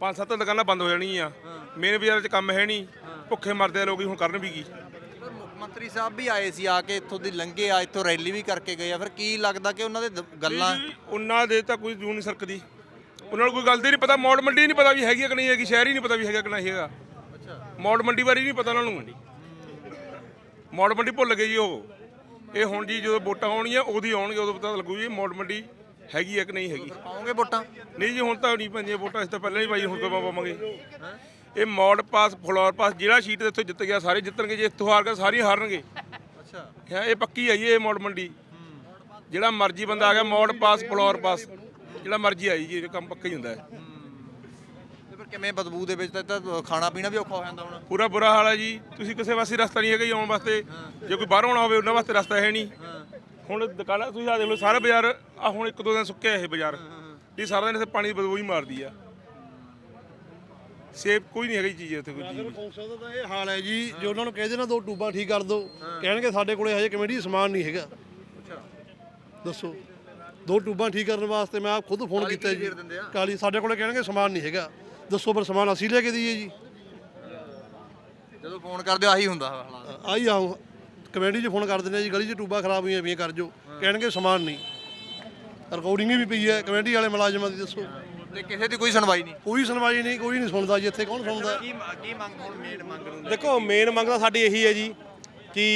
ਪੰਜ ਸੱਤ ਦੁਕਾਨਾਂ ਬੰਦ ਹੋ ਜਾਣਗੀਆਂ ਮੇਨ ਬਾਜ਼ਾਰ 'ਚ ਕੰਮ ਹੈ ਨਹੀਂ। ਭੁੱਖੇ ਮਰਦੇ ਆ ਲੋਕੀ ਹੁਣ ਕਰਨ ਵੀ ਕੀ ਮੰਤਰੀ ਸਾਹਿਬ ਵੀ ਆਏ ਸੀ ਆ ਕੇ ਇੱਥੋਂ ਦੀ ਲੰਘੇ ਆ ਇੱਥੋਂ ਰੈਲੀ ਵੀ ਕਰਕੇ ਗਏ ਆ। ਫਿਰ ਕੀ ਲੱਗਦਾ ਕਿ ਉਹਨਾਂ ਦੇ ਦ- ਗੱਲਾਂ ਉਹਨਾਂ ਦੇ ਤਾਂ ਕੋਈ ਜੂ ਨਹੀਂ ਸਰਕਦੀ। ਉਹਨਾਂ ਨੂੰ ਕੋਈ ਗੱਲ ਦੀ ਨਹੀਂ ਪਤਾ। ਮੌੜ ਮੰਡੀ ਨਹੀਂ ਪਤਾ ਵੀ ਹੈਗੀ ਆ ਕਿ ਨਹੀਂ ਹੈਗੀ ਸ਼ਹਿਰ ਹੀ ਨਹੀਂ ਪਤਾ ਵੀ ਹੈਗਾ ਕਿ ਨਹੀਂ ਹੈਗਾ। ਅੱਛਾ। ਮੌੜ ਮੰਡੀ ਬਾਰੇ ਨਹੀਂ ਪਤਾ ਉਹਨਾਂ ਨੂੰ। ਮੌੜ ਮੰਡੀ ਭੁੱਲ ਗਏ ਜੀ ਉਹ। ਇਹ ਹੁਣ ਜੀ ਜਦੋਂ ਵੋਟਾਂ ਆਉਣੀਆਂ ਉਦੋਂ ਹੀ ਆਉਣਗੇ ਉਦੋਂ ਪਤਾ ਲੱਗੂ ਜੀ ਮੌੜ ਮੰਡੀ ਹੈਗੀ ਆ ਕਿ ਨਹੀਂ ਹੈਗੀ? ਪਾਉਂਗੇ ਵੋਟਾਂ? ਨਹੀਂ ਜੀ ਹੁਣ ਤਾਂ ਨਹੀਂ ਪੈਂਦੀਆਂ ਵੋਟਾਂ ਇਸ ਤੋਂ ਪਹਿਲਾਂ ਹੀ ਪਾਈ ਹੁਣ ਤੋਂ ਪਾਵਾਂਗੇ ਇਹ ਮੌੜ ਪਾਸ ਫਲੋਰ ਪਾਸ ਜਿਹੜਾ ਸੀਟ ਦੇ ਇੱਥੋਂ ਜਿੱਤ ਗਿਆ ਸਾਰੇ ਜਿੱਤਣਗੇ ਜੇ ਇੱਥੋਂ ਹਾਰ ਸਾਰੇ ਹਾਰਨਗੇ। ਅੱਛਾ। ਹੈ ਇਹ ਪੱਕੀ ਹੈ ਜੀ ਇਹ ਮੌੜ ਮੰਡੀ। ਜਿਹੜਾ ਮਰਜ਼ੀ ਬੰਦਾ ਆ ਗਿਆ ਮੌੜ ਪਾਸ ਫਲੋਰ ਪਾਸ ਜਿਹੜਾ ਮਰਜ਼ੀ ਆਈ ਜੀ ਇਹ ਕੰਮ ਪੱਕਾ ਹੀ ਹੁੰਦਾ ਹੈ। ਤੇ ਫਿਰ ਕਿਵੇਂ ਬਦਬੂ ਦੇ ਵਿੱਚ ਤਾਂ ਤਾਂ ਖਾਣਾ ਪੀਣਾ ਵੀ ਔਖਾ ਹੋ ਜਾਂਦਾ ਹੁਣ? ਪੂਰਾ ਬੁਰਾ ਹਾਲ ਹੈ ਜੀ। ਤੁਸੀਂ ਕਿਸੇ ਪਾਸੇ ਰਸਤਾ ਨਹੀਂ ਹੈਗਾ ਜੀ ਆਉਣ ਵਾਸਤੇ। ਜੇ ਕੋਈ ਬਾਹਰੋਂ ਆਉਣਾ ਹੋਵੇ ਉਹਨਾਂ ਵਾਸਤੇ ਰਸਤਾ ਹੈ ਨਹੀਂ। ਹੁਣ ਦੁਕਾਨਾਂ ਤੁਸੀਂ ਆ ਦੇਖ ਲਓ ਸਾਰੇ ਬਾਜ਼ਾਰ ਆ ਹੁਣ ਇੱਕ ਦੋ ਦਿਨ ਸੁੱਕਿਆ ਇਹ ਬਾਜ਼ਾਰ। ਇਹ ਸਾਰਾ ਦਿਨ ਇੱਥੇ ਪਾਣੀ ਦੀ ਬਦਬੂ ਹੀ ਮਾਰਦੀ ਆ। ਸੇਫ ਕੋਈ ਨਹੀਂ ਹੈਗੀ ਚੀਜ਼ ਇੱਥੇ ਕੋਈ ਚੀਜ਼ ਵੀ। ਕੌਂਸਲ ਦਾ ਤਾਂ ਇਹ ਹਾਲ ਹੈ ਜੀ ਜੇ ਉਹਨਾਂ ਨੂੰ ਕਹਿ ਦੇਣਾ ਦੋ ਟੂਬਾਂ ਠੀਕ ਕਰ ਦਿਓ ਕਹਿਣਗੇ ਸਾਡੇ ਕੋਲੇ ਹਜੇ ਕਮੇਟੀ ਸਮਾਨ ਨਹੀਂ ਹੈਗਾ। ਦੱਸੋ ਦੋ ਟੂਬਾਂ ਠੀਕ ਕਰਨ ਵਾਸਤੇ ਮੈਂ ਆਪ ਖੁਦ ਫੋਨ ਕੀਤਾ ਜੀ। ਕਾਲੀ ਸਾਡੇ ਕੋਲੇ ਕਹਿਣਗੇ ਸਮਾਨ ਨਹੀਂ ਹੈਗਾ। ਦੱਸੋ ਪਰ ਸਮਾਨ ਅਸੀਂ ਲੈ ਕੇ ਦਈਏ ਜੀ। ਜਦੋਂ ਫੋਨ ਕਰਦੇ ਹੋ ਆਹੀ ਹੁੰਦਾ ਹਾਲਾਤ ਆਈ ਆਉ ਕਮੇਟੀ 'ਚ ਫੋਨ ਕਰ ਦਿੰਦੇ ਆ ਜੀ ਗਲੀ 'ਚ ਟੂਬਾਂ ਖਰਾਬ ਹੋਈਆਂ ਪਈਆਂ ਕਰ ਜੋ। ਕਹਿਣਗੇ ਸਮਾਨ ਨਹੀਂ। ਰਿਕਾਰਡਿੰਗ ਵੀ ਪਈ ਹੈ ਕਮੇਟੀ ਵਾਲੇ ਮੁਲਾਜ਼ਮਾਂ ਦੀ ਦੱਸੋ। ਤੇ ਕਿਸੇ ਦੀ ਕੋਈ ਸੁਣਵਾਈ ਨਹੀਂ? ਕੋਈ ਸੁਣਵਾਈ ਨਹੀਂ ਕੋਈ ਨਹੀਂ ਸੁਣਦਾ ਜੀ ਇੱਥੇ ਕੌਣ ਸੁਣਦਾ? ਕੀ ਕੀ ਮੰਗ ਹੁਣ ਮੇਨ ਮੰਗ ਨੂੰ ਦੇਖੋ ਮੇਨ ਮੰਗ ਤਾਂ ਸਾਡੀ ਇਹੀ ਹੈ ਜੀ ਕਿ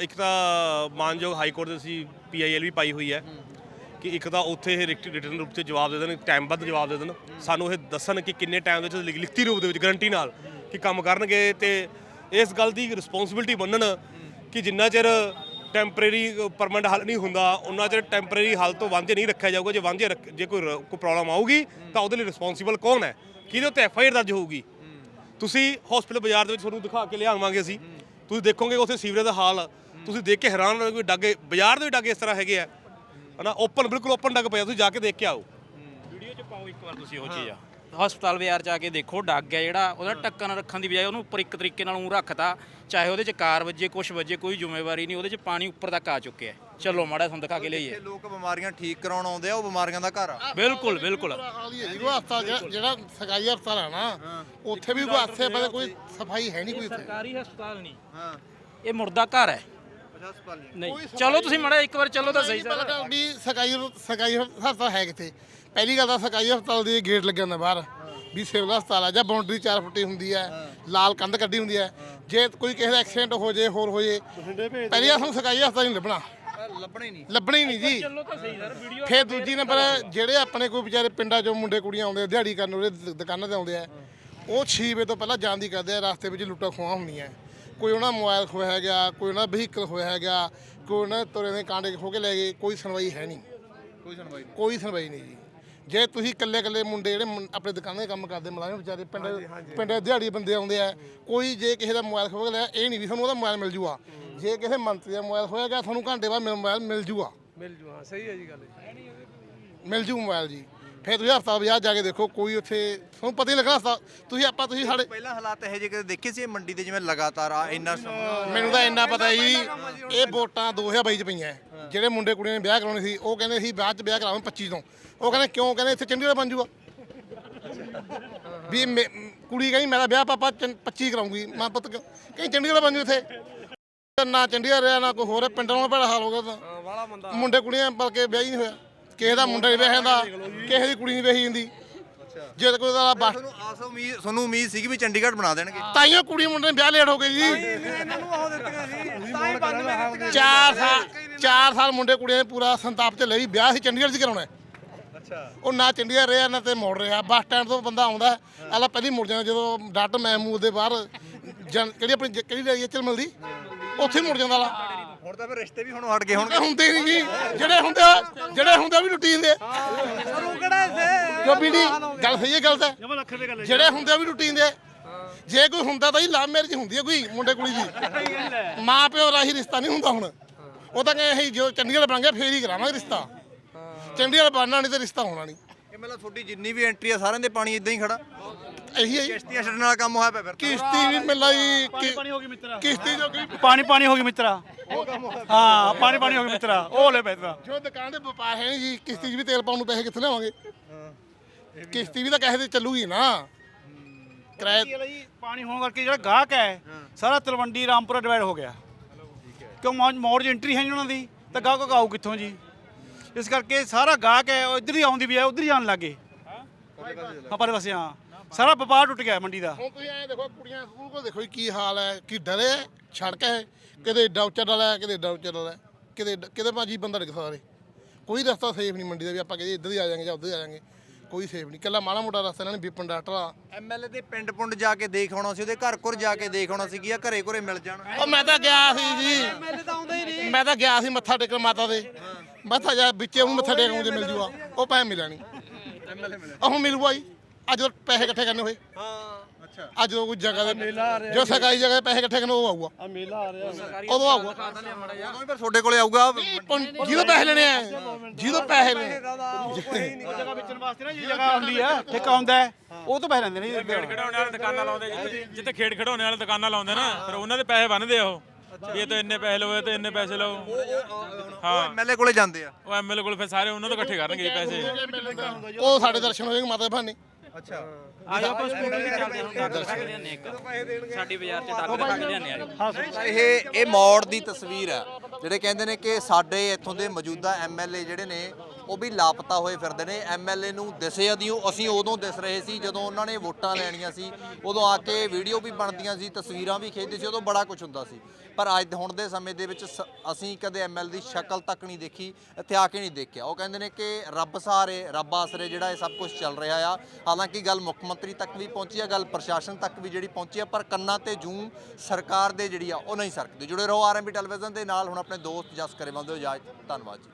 ਇੱਕ ਤਾਂ ਮਾਨਯੋਗ ਹਾਈ ਕੋਰਟ ਦੇ ਅਸੀਂ ਪੀਆਈਐਲ ਵੀ ਪਾਈ ਹੋਈ ਹੈ ਕਿ ਇੱਕ ਤਾਂ ਉੱਥੇ ਇਹ ਰਿਟਰਨ ਰੂਪ 'ਚ ਜਵਾਬ ਦੇ ਦੇਣ ਟਾਈਮ ਵੱਧ ਜਵਾਬ ਦੇ ਦੇਣ। ਸਾਨੂੰ ਇਹ ਦੱਸਣ ਕਿ ਕਿੰਨੇ ਟਾਈਮ ਦੇ ਵਿੱਚ ਲਿਖ- ਲਿਖਤੀ ਰੂਪ ਦੇ ਵਿੱਚ ਗਰੰਟੀ ਨਾਲ ਕਿ ਕੰਮ ਕਰਨਗੇ ਤੇ ਇਸ ਗੱਲ ਦੀ ਰਿਸਪੌਂਸਿਬਿਲਟੀ ਮੰਨਣ ਕਿ ਜਿੰਨਾ ਚਿਰ ਟੈਂਪਰੇਰੀ ਪਰਮਨੈਂਟ ਹੱਲ ਨਹੀਂ ਹੁੰਦਾ ਉਹਨਾਂ ਚਿਰ ਟੈਂਪਰੇਰੀ ਹੱਲ ਤੋਂ ਵਾਂਝੇ ਨਹੀਂ ਰੱਖਿਆ ਜਾਊਗਾ। ਜੇ ਵਾਂਝੇ ਰੱਖ- ਜੇ ਕੋਈ ਰ- ਕੋਈ ਪ੍ਰੋਬਲਮ ਆਊਗੀ ਤਾਂ ਉਹਦੇ ਲਈ ਰਿਸਪੌਂਸੀਬਲ ਕੌਣ ਹੈ? ਕਿਹਦੇ ਉੱਤੇ ਐਫ ਆਈ ਆਰ ਦਰਜ ਹੋਊਗੀ? ਤੁਸੀਂ ਹਸਪੀਟਲ ਬਾਜ਼ਾਰ ਦੇ ਵਿੱਚ ਤੁਹਾਨੂੰ ਦਿਖਾ ਕੇ ਲਿਆਵਾਂਗੇ ਅਸੀਂ। ਤੁਸੀਂ ਦੇਖੋਗੇ ਉੱਥੇ ਸੀਵਰੇਜ ਦਾ ਹਾਲ। ਤੁਸੀਂ ਦੇਖ ਕੇ ਹੈਰਾਨ ਹੋਗੇ ਡੱਗੇ ਬਾਜ਼ਾਰ ਦੇ ਵੀ ਡੱਗੇ ਇਸ ਤਰ੍ਹਾਂ ਹੈਗੇ ਆ। ਹਨਾ ਓਪਨ ਬਿਲਕੁਲ ਓਪਨ ਡੱਗ ਪਿਆ ਤੁਸੀਂ ਜਾ ਕੇ ਦੇਖ ਕੇ ਆਓ। ਵੀਡੀਓ 'ਚ ਪਾਓ ਇੱਕ ਵਾਰ ਤੁਸੀਂ ਉਹ ਚੀਜ਼। ਆ ਹਸਪਤਾਲ ਬਾਜ਼ਾਰ ਜਾ ਕੇ ਦੇਖੋ ਡੱਗ ਹੈ ਜਿਹੜਾ ਉਹਦਾ ਢੱਕਣ ਰੱਖਣ ਦੀ ਬਜਾਏ ਉਹਨੂੰ ਉੱਪਰ ਇੱਕ ਤਰੀਕੇ ਨਾਲ ਉਹ ਰੱਖਤਾ ਚਾਹੇ ਉਹਦੇ 'ਚ ਕਾਰ ਵੱਜੇ ਕੁਛ ਵੱਜੇ ਕੋਈ ਜ਼ਿੰਮੇਵਾਰੀ ਨਹੀਂ ਉਹਦੇ 'ਚ ਪਾਣੀ ਉੱਪਰ ਤੱਕ ਆ ਚੁੱਕਿਆ ਹੈ। ਚਲੋ ਮਾੜਾ ਤੁਹਾਨੂੰ ਦਿਖਾ ਕੇ ਲਈਏ ਜਿੱਥੇ ਲੋਕ ਬਿਮਾਰੀਆਂ ਠੀਕ ਕਰਾਉਣ ਆਉਂਦੇ ਆ ਉਹ ਬਿਮਾਰੀਆਂ ਦਾ ਘਰ ਆ। ਬਿਲਕੁਲ ਬਿਲਕੁਲ। ਹਾਲ ਹੀ ਹੈ ਜੀ ਉਹ ਹਸਪਤਾਲ ਜਿਹੜਾ- ਜਿਹੜਾ ਸਰਕਾਰੀ ਹਸਪਤਾਲ ਹੈ ਨਾ ਉੱਥੇ ਵੀ ਕੋਈ ਆਸੇ ਪਾਸੇ ਕੋਈ ਸਫ਼ਾਈ ਹੈ ਨਹੀਂ ਕੋਈ ਇੱਥੇ ਸਰਕਾਰੀ ਹਸਪਤਾਲ ਨਹੀਂ। ਹਾਂ। ਇਹ ਮੁਰਦਾ ਘਰ ਹੈ। ਹਸਪਤਾਲ ਨਹੀਂ। ਨਹੀਂ। ਚਲੋ ਤੁਸੀਂ ਮਾੜਾ ਇੱਕ ਵਾਰ ਚੱਲੋ ਤਾਂ ਸਹੀ ਸਰ ਪਤਾ ਵੀ ਸਰਕਾਰੀ ਸਰਕਾਰੀ ਹਸਪਤਾਲ ਹੈ ਕਿੱਥੇ? ਪਹਿਲੀ ਗੱਲ ਤਾਂ ਸਰਕਾਰੀ ਹਸਪਤਾਲ ਦੇ ਗੇਟ ਲੱਗੇ ਹੁੰਦੇ ਬਾਹਰ ਵੀ ਸਿਵਲ ਹਸਪਤਾਲ ਆ ਜਾਂ ਬਾਉਂਡਰੀ 4 ਫੁੱਟੀ ਹੁੰਦੀ ਹੈ ਲਾਲ ਕੰਧ ਕੱਢੀ ਹੁੰਦੀ ਹੈ। ਜੇ ਕੋਈ ਕਿਸੇ ਦਾ ਐਕਸੀਡੈਂਟ ਹੋ ਜੇ ਹੋਰ ਹੋ ਜੇ ਪਹਿਲੀ ਗੱਲ ਤੁਹਾਨੂੰ ਸਰਕਾਰੀ ਹਸਪਤਾਲ ਨਹੀਂ ਲੱਭਣਾ। ਲੱਭਣਾ ਹੀ ਨਹੀਂ। ਲੱਭਣਾ ਹੀ ਨਹੀਂ ਜੀ। ਚੱਲੋ ਤਾਂ ਸਹੀ ਸਰ ਵੀਡੀਓ ਫਿਰ ਦੂਜੀ ਨੰਬਰ ਜਿਹੜੇ ਆਪਣੇ ਕੋਈ ਵਿਚਾਰੇ ਪਿੰਡਾਂ ਚੋਂ ਮੁੰਡੇ ਕੁੜੀਆਂ ਆਉਂਦੇ ਦਿਹਾੜੀ ਕਰਨ ਉਹਦੇ ਦੁਕਾਨਾਂ ਤੇ ਆਉਂਦੇ ਆ ਉਹ 6 ਵਜੇ ਤੋਂ ਪਹਿਲਾਂ ਜਾਣ ਦੀ ਕਰਦੇ ਆ ਰਸਤੇ ਵਿੱਚ ਲੁੱਟਾਂ ਖੋਹਾਂ ਹੁੰਦੀਆਂ। ਕੋਈ ਉਹਨਾਂ ਮੋਬਾਈਲ ਖੋਇਆ ਗਿਆ ਕੋਈ ਉਹਨਾਂ ਵਹੀਕਲ ਖੋਇਆ ਗਿਆ ਕੋਈ ਉਹਨਾਂ ਤੁਰੇ ਦੇ ਕਾਂਡੇ ਖੋ ਕੇ ਲੈ ਗਏ ਕੋਈ ਸੁਣਵਾਈ ਹੈ ਨਹੀਂ। ਕੋਈ ਸੁਣਵਾਈ ਨਹੀਂ। ਕੋਈ ਸੁਣਵਾਈ ਨਹੀਂ ਜੀ। ਜੇ ਤੁਸੀਂ ਇਕੱਲੇ ਇਕੱਲੇ ਮੁੰਡੇ ਜਿਹੜੇ ਮੁੰ- ਆਪਣੇ ਦੁਕਾਨਾਂ ਦੇ ਕੰਮ ਕਰਦੇ ਮੁਲਾਜ਼ਮ ਵਿਚਾਰੇ ਪਿੰਡ ਪਿੰਡ ਦੇ ਦਿਹਾੜੀ ਬੰਦੇ ਆਉਂਦੇ ਆ ਕੋਈ ਜੇ ਕਿਸੇ ਦਾ ਮੋਬਾਈਲ ਖੋ ਕੇ ਲਿਆ ਇਹ ਨਹੀਂ ਵੀ ਤੁਹਾਨੂੰ ਉਹਦਾ ਮੋਬਾਈਲ ਮਿਲ ਜੂਗਾ। ਜੇ ਕਿਸੇ ਮੰਤਰੀ ਦਾ ਮੋਬਾਈਲ ਗਿਆ ਤੁਹਾਨੂੰ ਘੰਟੇ ਬਾਅਦ ਮੋਬਾਈਲ ਮਿਲ ਜੂਗਾ। ਮਿਲ ਜੂ ਹਾਂ ਸਹੀ ਹੈ ਜੀ ਗੱਲ ਮਿਲ ਜੂ ਮੋਬਾਈਲ ਜੀ। ਫਿਰ ਤੁਸੀਂ ਹਸਪਤਾਲ ਬਾਜ਼ਾਰ ਜਾ ਕੇ ਦੇਖੋ ਕੋਈ ਉੱਥੇ ਤੁਹਾਨੂੰ ਪਤਾ ਹੀ ਲੱਗਣਾ ਹਸਪਤਾਲ ਤੁਸੀਂ ਆਪਾਂ ਤੁਸੀਂ ਸਾਡੇ ਪਹਿਲਾਂ ਹਾਲਾਤ ਇਹ ਜਿਹੇ ਕਦੇ ਦੇਖੇ ਸੀ ਇਹ ਮੰਡੀ ਦੇ ਜਿਵੇਂ ਲਗਾਤਾਰ ਆ ਇੰਨਾ ਸਮਾਂ ਮੈਨੂੰ ਤਾਂ ਇੰਨਾ ਪਤਾ ਜੀ ਇਹ ਵੋਟਾਂ 2022 ਚ ਪਈਆਂ। ਜਿਹੜੇ ਮੁੰਡੇ ਕੁੜੀਆਂ ਨੇ ਵਿਆਹ ਕਰਾਉਣੇ ਸੀ ਉਹ ਕਹਿੰਦੇ ਸੀ ਬਾਅਦ ਚ ਵਿਆਹ ਕਰਾਵਾਂਗੇ 25 ਤੋਂ। ਉਹ ਕਹਿੰਦੇ ਕਿਉਂ? ਕਹਿੰਦੇ ਇੱਥੇ ਚੰਡੀਗੜ੍ਹ ਬਣ ਜੂਗਾ। ਵੀ ਮੇ- ਕੁੜੀ ਕਹਿੰਦੀ ਮੇਰਾ ਵਿਆਹ ਪਾਪਾ ਚੰ- 25 ਕਰਾਉਂਗੀ। ਮੈਂ ਪੁੱਤ ਕਿਉਂ? ਕਹਿੰਦੀ ਚੰਡੀਗੜ੍ਹ ਬਣ ਜੂ ਇੱਥੇ। ਨਾ ਚੰਡੀਗੜ੍ਹ ਰਿਹਾ ਨਾ ਕੋਈ ਹੋਰ ਹੈ, ਪਿੰਡਾਂ ਨਾਲ ਬੜਾ ਹਾਲ ਹੋ ਗਿਆ ਤਾਂ। ਮੁੰਡੇ ਕੁੜੀਆਂ ਬਲਕਿ ਵਿਆਹ ਹੀ ਨਹੀਂ ਹੋਇਆ। ਕਿਸੇ ਦਾ ਮੁੰਡਾ ਨਹੀਂ ਵਿਆਹ ਜਾਂਦਾ ਕਿਸੇ ਦੀ ਕੁੜੀ ਨਹੀਂ ਵਿਆਹੀ ਜਾਂਦੀ। ਜੇ ਤਾਂ ਕੋਈ ਦਾ ਬਸ ਤੁਹਾਨੂੰ ਆਸ ਉਮੀਦ ਤੁਹਾਨੂੰ ਉਮੀਦ ਸੀਗੀ ਵੀ ਚੰਡੀਗੜ੍ਹ ਬਣਾ ਦੇਣਗੇ। ਤਾਈਆਂ ਕੁੜੀ ਮੁੰਡੇ ਨੇ ਵਿਆਹ ਲੇਟ ਹੋ ਗਏ ਜੀ। ਚਾਰ ਸਾਲ ਚਾਰ ਸਾਲ ਮੁੰਡੇ ਕੁੜੀਆਂ ਨੇ ਪੂਰਾ ਸੰਤਾਪ ਤੇ ਲਈ। ਵਿਆਹ ਸੀ ਚੰਡੀਗੜ੍ਹ 'ਚ ਕਰਾਉਣਾ। ਹੈ। ਉਹ ਨਾ ਚੰਡੀਗੜ੍ਹ ਰਿਹਾ ਨਾ ਤੇ ਮੋੜ ਰਿਹਾ। ਬੱਸ ਸਟੈਂਡ ਤੋਂ ਬੰਦਾ ਆਉਂਦਾ। ਆਲਾ ਪਹਿਲੀ ਮੁੜ ਜਾਂਦਾ ਜਦੋਂ ਡੱਟ ਮਹਿਮੂਦ ਦੇ ਬਾਹਰ। ਕਿਹੜੀ ਆਪਣੀ ਕਿਹੜੀ ਰਹੀ ਚਲ ਮਿਲਦੀ? ਉੱਥੇ ਮੁੜ ਜਾਂਦਾ ਆਲਾ ਹੁਣ ਤਾਂ ਫਿਰ ਰਿਸ਼ਤੇ ਵੀ ਹੁਣ ਹਟ ਗਏ ਹੁਣ ਹੁੰਦੇ ਨਹੀਂ ਜੀ ਜਿਹੜੇ ਹੁੰਦੇ ਆ- ਜਿਹੜੇ ਹੁੰਦੇ ਆ ਵੀ ਲੁੱਟੀ ਜਾਂਦੇ ਜੋ ਬੀੜੀ ਗੱਲ ਸਹੀ ਹੈ ਗਲਤ ਹੈ। ਜਮਾ ਲੱਖ ਰੁਪਏ ਗੱਲ ਜਿਹੜੇ ਹੁੰਦੇ ਆ ਵੀ ਲੁੱਟੀ ਜਾਂਦੇ ਆ। ਜੇ ਕੋਈ ਹੁੰਦਾ ਤਾਂ ਹੀ ਲਵ ਮੈਰਿਜ ਹੁੰਦੀ ਹੈ ਕੋਈ ਮੁੰਡੇ ਕੁੜੀ ਦੀ। ਮਾਂ ਪਿਓ ਰਾਹੀਂ ਰਿਸ਼ਤਾ ਨਹੀਂ ਹੁੰਦਾ ਹੁਣ। ਉਹ ਤਾਂ ਕਹੇ ਜੋ ਚੰਡੀਗੜ੍ਹ ਬਣ ਗਿਆ ਫੇਰ ਹੀ ਕਰਾਵਾਂਗੇ ਰਿਸ਼ਤਾ। ਚੰਡੀਗੜ੍ਹ ਬਣਨਾ ਨਹੀਂ ਤੇ ਰਿਸ਼ਤਾ ਹੋਣਾ ਨਹੀਂ। ਇਹ ਮਤਲਬ ਤੁਹਾਡੀ ਜਿੰਨੀ ਵੀ ਐਂਟਰੀ ਆ ਸਾਰਿਆਂ ਦੇ ਪਾਣੀ ਇਦਾਂ ਹੀ ਖੜਾ। ਇਹੀ ਹੈ ਜੀ। ਕਿਸ਼ਤੀਆਂ ਛੱਡਣ ਵਾਲਾ ਕੰਮ ਹੋਇਆ ਪਿਆ ਫਿਰ। ਕਿਸ਼ਤੀ ਵੀ ਮਿਲਾ ਜੀ ਪਾਣੀ ਕਿ- ਪਾਣੀ ਹੋ ਗਈ ਮਿੱਤਰਾ। ਕਿਸ਼ਤੀ ਜੋ ਕਿ ਪਾਣੀ ਪਾਣੀ ਹੋ ਗਈ ਮਿੱਤਰਾ। ਹਾਂ ਪਾਣੀ ਪਾਣੀ ਹੋ ਗਈ ਮਿੱਤਰਾ। ਉਹ ਲੈ ਪੈਸਾ ਜੋ। ਦੁਕਾਨ ਦੇ ਵਪਾਰ ਹੈ ਨੀ ਜੀ ਕਿਸ਼ਤੀ 'ਚ ਵੀ ਤੇਲ ਪਾਉਣ ਨੂੰ ਪੈਸੇ ਕਿੱਥੇ ਲਿਆਵਾਂਗੇ? ਕਿਸ਼ਤੀ ਵੀ ਤਾਂ ਕਿਸੇ ਤੇ ਚੱਲੂਗੀ ਨਾ। ਕਿਰਾਏ ਜੀ ਪਾਣੀ ਹੋਣ ਕਰਕੇ ਜਿਹੜਾ ਗਾਹਕ ਹੈ ਸਾਰਾ ਤਲਵੰਡੀ ਰਾਮਪੁਰਾ ਡਿਵਾਈਡ ਹੋ ਗਿਆ। ਕਿਉਂ ਮੌਜ ਮੋੜ 'ਚ ਐਂਟਰੀ ਹੈ ਨਹੀਂ ਉਹਨਾਂ ਦੀ? ਤਾਂ ਗਾਹਕ ਆਊ ਕਿੱਥੋਂ ਜੀ? ਇਸ ਕਰਕੇ ਸਾਰਾ ਗਾਹਕ ਹੈ ਉਹ ਇੱਧਰ ਹੀ ਆਉਂਦੀ ਵੀ ਹੈ ਉੱਧਰ ਹੀ ਆਉਣ ਲੱਗੇ ਹਾਂ ਪਰੇ ਪਾਸੇ ਹਾਂ। ਸਾਰਾ ਵਪਾਰ ਟੁੱਟ ਗਿਆ ਮੰਡੀ ਦਾ। ਹੁਣ ਤੁਸੀਂ ਐਂ ਦੇਖੋ ਕੁੜੀਆਂ ਸਕੂਲ ਕੋਲ ਦੇਖੋ ਜੀ ਕੀ ਹਾਲ ਹੈ ਕੀ ਡਰੇ ਹੈ, ਸੜਕ ਹੈ ਕਿਤੇ ਡਾਊਚਰ ਵਾਲਾ ਹੈ ਕਿਤੇ ਡਾਊਚਰ ਵਾਲਾ ਹੈ, ਕਿਤੇ ਕਿਤੇ ਭਾਜੀ ਬੰਦਾ ਡਿੱਗ ਸਾਰੇ ਕੋਈ ਰਸਤਾ ਸੇਫ ਨਹੀਂ ਮੰਡੀ ਦਾ ਵੀ ਆਪਾਂ ਕਹੀਏ ਇੱਧਰ ਹੀ ਆ ਜਾਾਂਗੇ ਜਾਂ ਉੱਧਰ ਹੀ ਆ ਜਾਾਂਗੇ ਕੋਈ ਸੇਫ ਨਹੀਂ। ਕੱਲਾ ਮਾੜਾ ਮੋਟਾ ਰਸਤਾ ਇਹਨਾਂ ਨੇ ਵਿਪਨ ਡਾਕਟਰ ਆ ਐਮਐਲਏ ਦੇ ਪਿੰਡ ਪੁੰਡ ਜਾ ਕੇ ਦੇਖ ਆਉਣਾ ਸੀ ਉਹਦੇ ਘਰ ਘਰ ਜਾ ਕੇ ਦੇਖ ਆਉਣਾ ਸੀ ਕੀ ਆ ਘਰੇ ਘਰੇ ਮਿਲ ਜਾਣ। ਉਹ ਮੈਂ ਤਾਂ ਗਿਆ ਸੀ ਜੀ। ਮੈਂ ਤਾਂ ਗਿਆ ਸੀ ਮੱਥਾ ਟੇਕਣ ਮਾਤਾ ਦੇ। ਮੱਥਾ ਜਾ ਵਿੱਚੇ ਉਹਨੂੰ ਮੱਥਾ ਟੇਕਣ ਜੇ ਮਿਲ ਜੂਗਾ ਉਹ ਪੈਸੇ ਮਿਲਿਆ ਨਹੀਂ ਉਹ ਮਿਲੂਗਾ ਜੀ। ਅੱਜ ਉਹ ਪੈਸੇ ਇਕੱਠੇ ਕਰਨੇ ਹੋਏ। ਹਾਂ। ਅੱਛਾ। ਅੱਜ ਕੋਈ ਜਗ੍ਹਾ ਦੇ ਜੋ ਸਰਕਾਰੀ ਜਗ੍ਹਾ ਤੇ ਪੈਸੇ ਇਕੱਠੇ ਕਰਨੇ ਉਹ ਆਊਗਾ। ਆ ਮੇਲਾ ਆ ਰਿਹਾ। ਉਦੋਂ ਆਊਗਾ। ਉਦੋਂ ਫਿਰ ਤੁਹਾਡੇ ਕੋਲੇ ਆਊਗਾ। ਜਿਹਦੋਂ ਪੈਸੇ ਲੈਣੇ ਆ ਜਿਹਦੋਂ ਪੈਸੇ ਲੈਣੇ ਉਹ ਜਗ੍ਹਾ ਵੇਚਣ ਵਾਸਤੇ ਨਾ ਜੀ ਜਗ੍ਹਾ ਹੁੰਦੀ ਹੈ ਠੇਕਾ ਹੁੰਦਾ ਹੈ ਉਹ ਤੋਂ ਪੈਸੇ ਲੈਂਦੇ ਨੇ ਜੀ। ਖਿਡੌਣੇ ਵਾਲੇ ਦੁਕਾਨਾਂ ਲਾਉਂਦੇ ਜਿੱਥੇ ਜਿੱਥੇ ਖੇਡ ਖਿਡੌਣੇ ਵਾਲੇ ਦੁਕਾਨਾਂ ਲਾਉਂਦੇ ਨਾ ਫਿਰ ਉਹਨਾਂ ਦੇ ਪੈਸੇ ਬੰਨਦੇ ਆ ਉਹ। ਵੀ ਇਹ ਤਾਂ ਇੰਨੇ ਪੈਸੇ ਲਓ ਇਹ ਤਾਂ ਇੰਨੇ ਪੈਸੇ ਲਓ। ਉਹ ਐਮਐਲਏ ਕੋਲੇ ਜਾਂਦੇ ਆ। ਉਹ ਐਮਐਲਏ ਕੋਲ ਫਿਰ ਸਾਰੇ ਉਹਨਾਂ ਤੋਂ ਇਕੱਠੇ ਕਰਨਗੇ ਜੀ ਪੈਸੇ। ਉਹ ਸਾਡੇ ਦਰਸ਼ਨ ਹੋ ਜਾਣਗੇ ਮਾਤਾ ਦੇ ਬਹਾਨੇ ਅੱਛਾ ਆਜੋ ਆਪਾਂ ਸਕੂਟਰ ਤੇ ਚੱਲਦੇ ਹਾਂ। ਡਾਕਟਰ ਲਿਆਨੇ ਇੱਕ। ਸਾਡੀ ਬਾਜ਼ਾਰ 'ਚ ਡਾਕਟਰ ਦਿਖਾ ਕੇ ਲਿਆਨੇ ਆ ਇਹ ਇਹ ਮੋੜ ਦੀ ਤਸਵੀਰ ਹੈ ਜਿਹੜੇ ਕਹਿੰਦੇ ਨੇ ਕਿ ਸਾਡੇ ਇੱਥੋਂ ਦੇ ਮੌਜੂਦਾ ਐਮਐਲਏ ਜਿਹੜੇ ਨੇ ਉਹ ਵੀ ਲਾਪਤਾ ਹੋਏ ਫਿਰਦੇ ਨੇ। ਐਮਐਲਏ ਨੂੰ ਦਿਸੇ ਅਦੀਓ ਅਸੀਂ ਉਦੋਂ ਦਿਸ ਰਹੇ ਸੀ ਜਦੋਂ ਉਹਨਾਂ ਨੇ ਵੋਟਾਂ ਲੈਣੀਆਂ ਸੀ। ਉਦੋਂ ਆ ਕੇ ਵੀਡੀਓ ਵੀ ਬਣਦੀਆਂ ਸੀ, ਤਸਵੀਰਾਂ ਵੀ ਖਿੱਚਦੇ ਸੀ, ਉਦੋਂ ਬੜਾ ਕੁਝ ਹੁੰਦਾ ਸੀ। ਪਰ ਅੱਜ ਹੁਣ ਦੇ ਸਮੇਂ ਦੇ ਵਿੱਚ ਸ- ਅਸੀਂ ਕਦੇ ਐਮਐਲ ਦੀ ਸ਼ਕਲ ਤੱਕ ਨਹੀਂ ਦੇਖੀ, ਇੱਥੇ ਆ ਕੇ ਨਹੀਂ ਦੇਖਿਆ। ਉਹ ਕਹਿੰਦੇ ਨੇ ਕਿ ਰੱਬ ਸਹਾਰੇ, ਰੱਬ ਆਸਰੇ ਜਿਹੜਾ ਇਹ ਸਭ ਕੁਝ ਚੱਲ ਰਿਹਾ ਆ। ਹਾਲਾਂਕਿ ਗੱਲ ਮੁੱਖ ਮੰਤਰੀ ਤੱਕ ਵੀ ਪਹੁੰਚੀ ਆ, ਗੱਲ ਪ੍ਰਸ਼ਾਸਨ ਤੱਕ ਵੀ ਜਿਹੜੀ ਪਹੁੰਚੀ ਆ, ਪਰ ਕੰਨਾਂ ਤੇ ਜੂੰ ਸਰਕਾਰ ਦੇ ਜਿਹੜੀ ਆ, ਉਹ ਨਹੀਂ ਸਰਕਦੀ। ਜੁੜੇ ਰਹੋ ਆਰਐਮਬੀ ਟੈਲੀਵਿਜ਼ਨ ਦੇ ਨਾਲ, ਹੁਣ ਆਪਣੇ ਦੋਸਤ ਜਸ ਕਰੇ ਬੰਦੇ ਇਜਾਜ਼ਤ ਧੰਨਵਾਦ ਜੀ।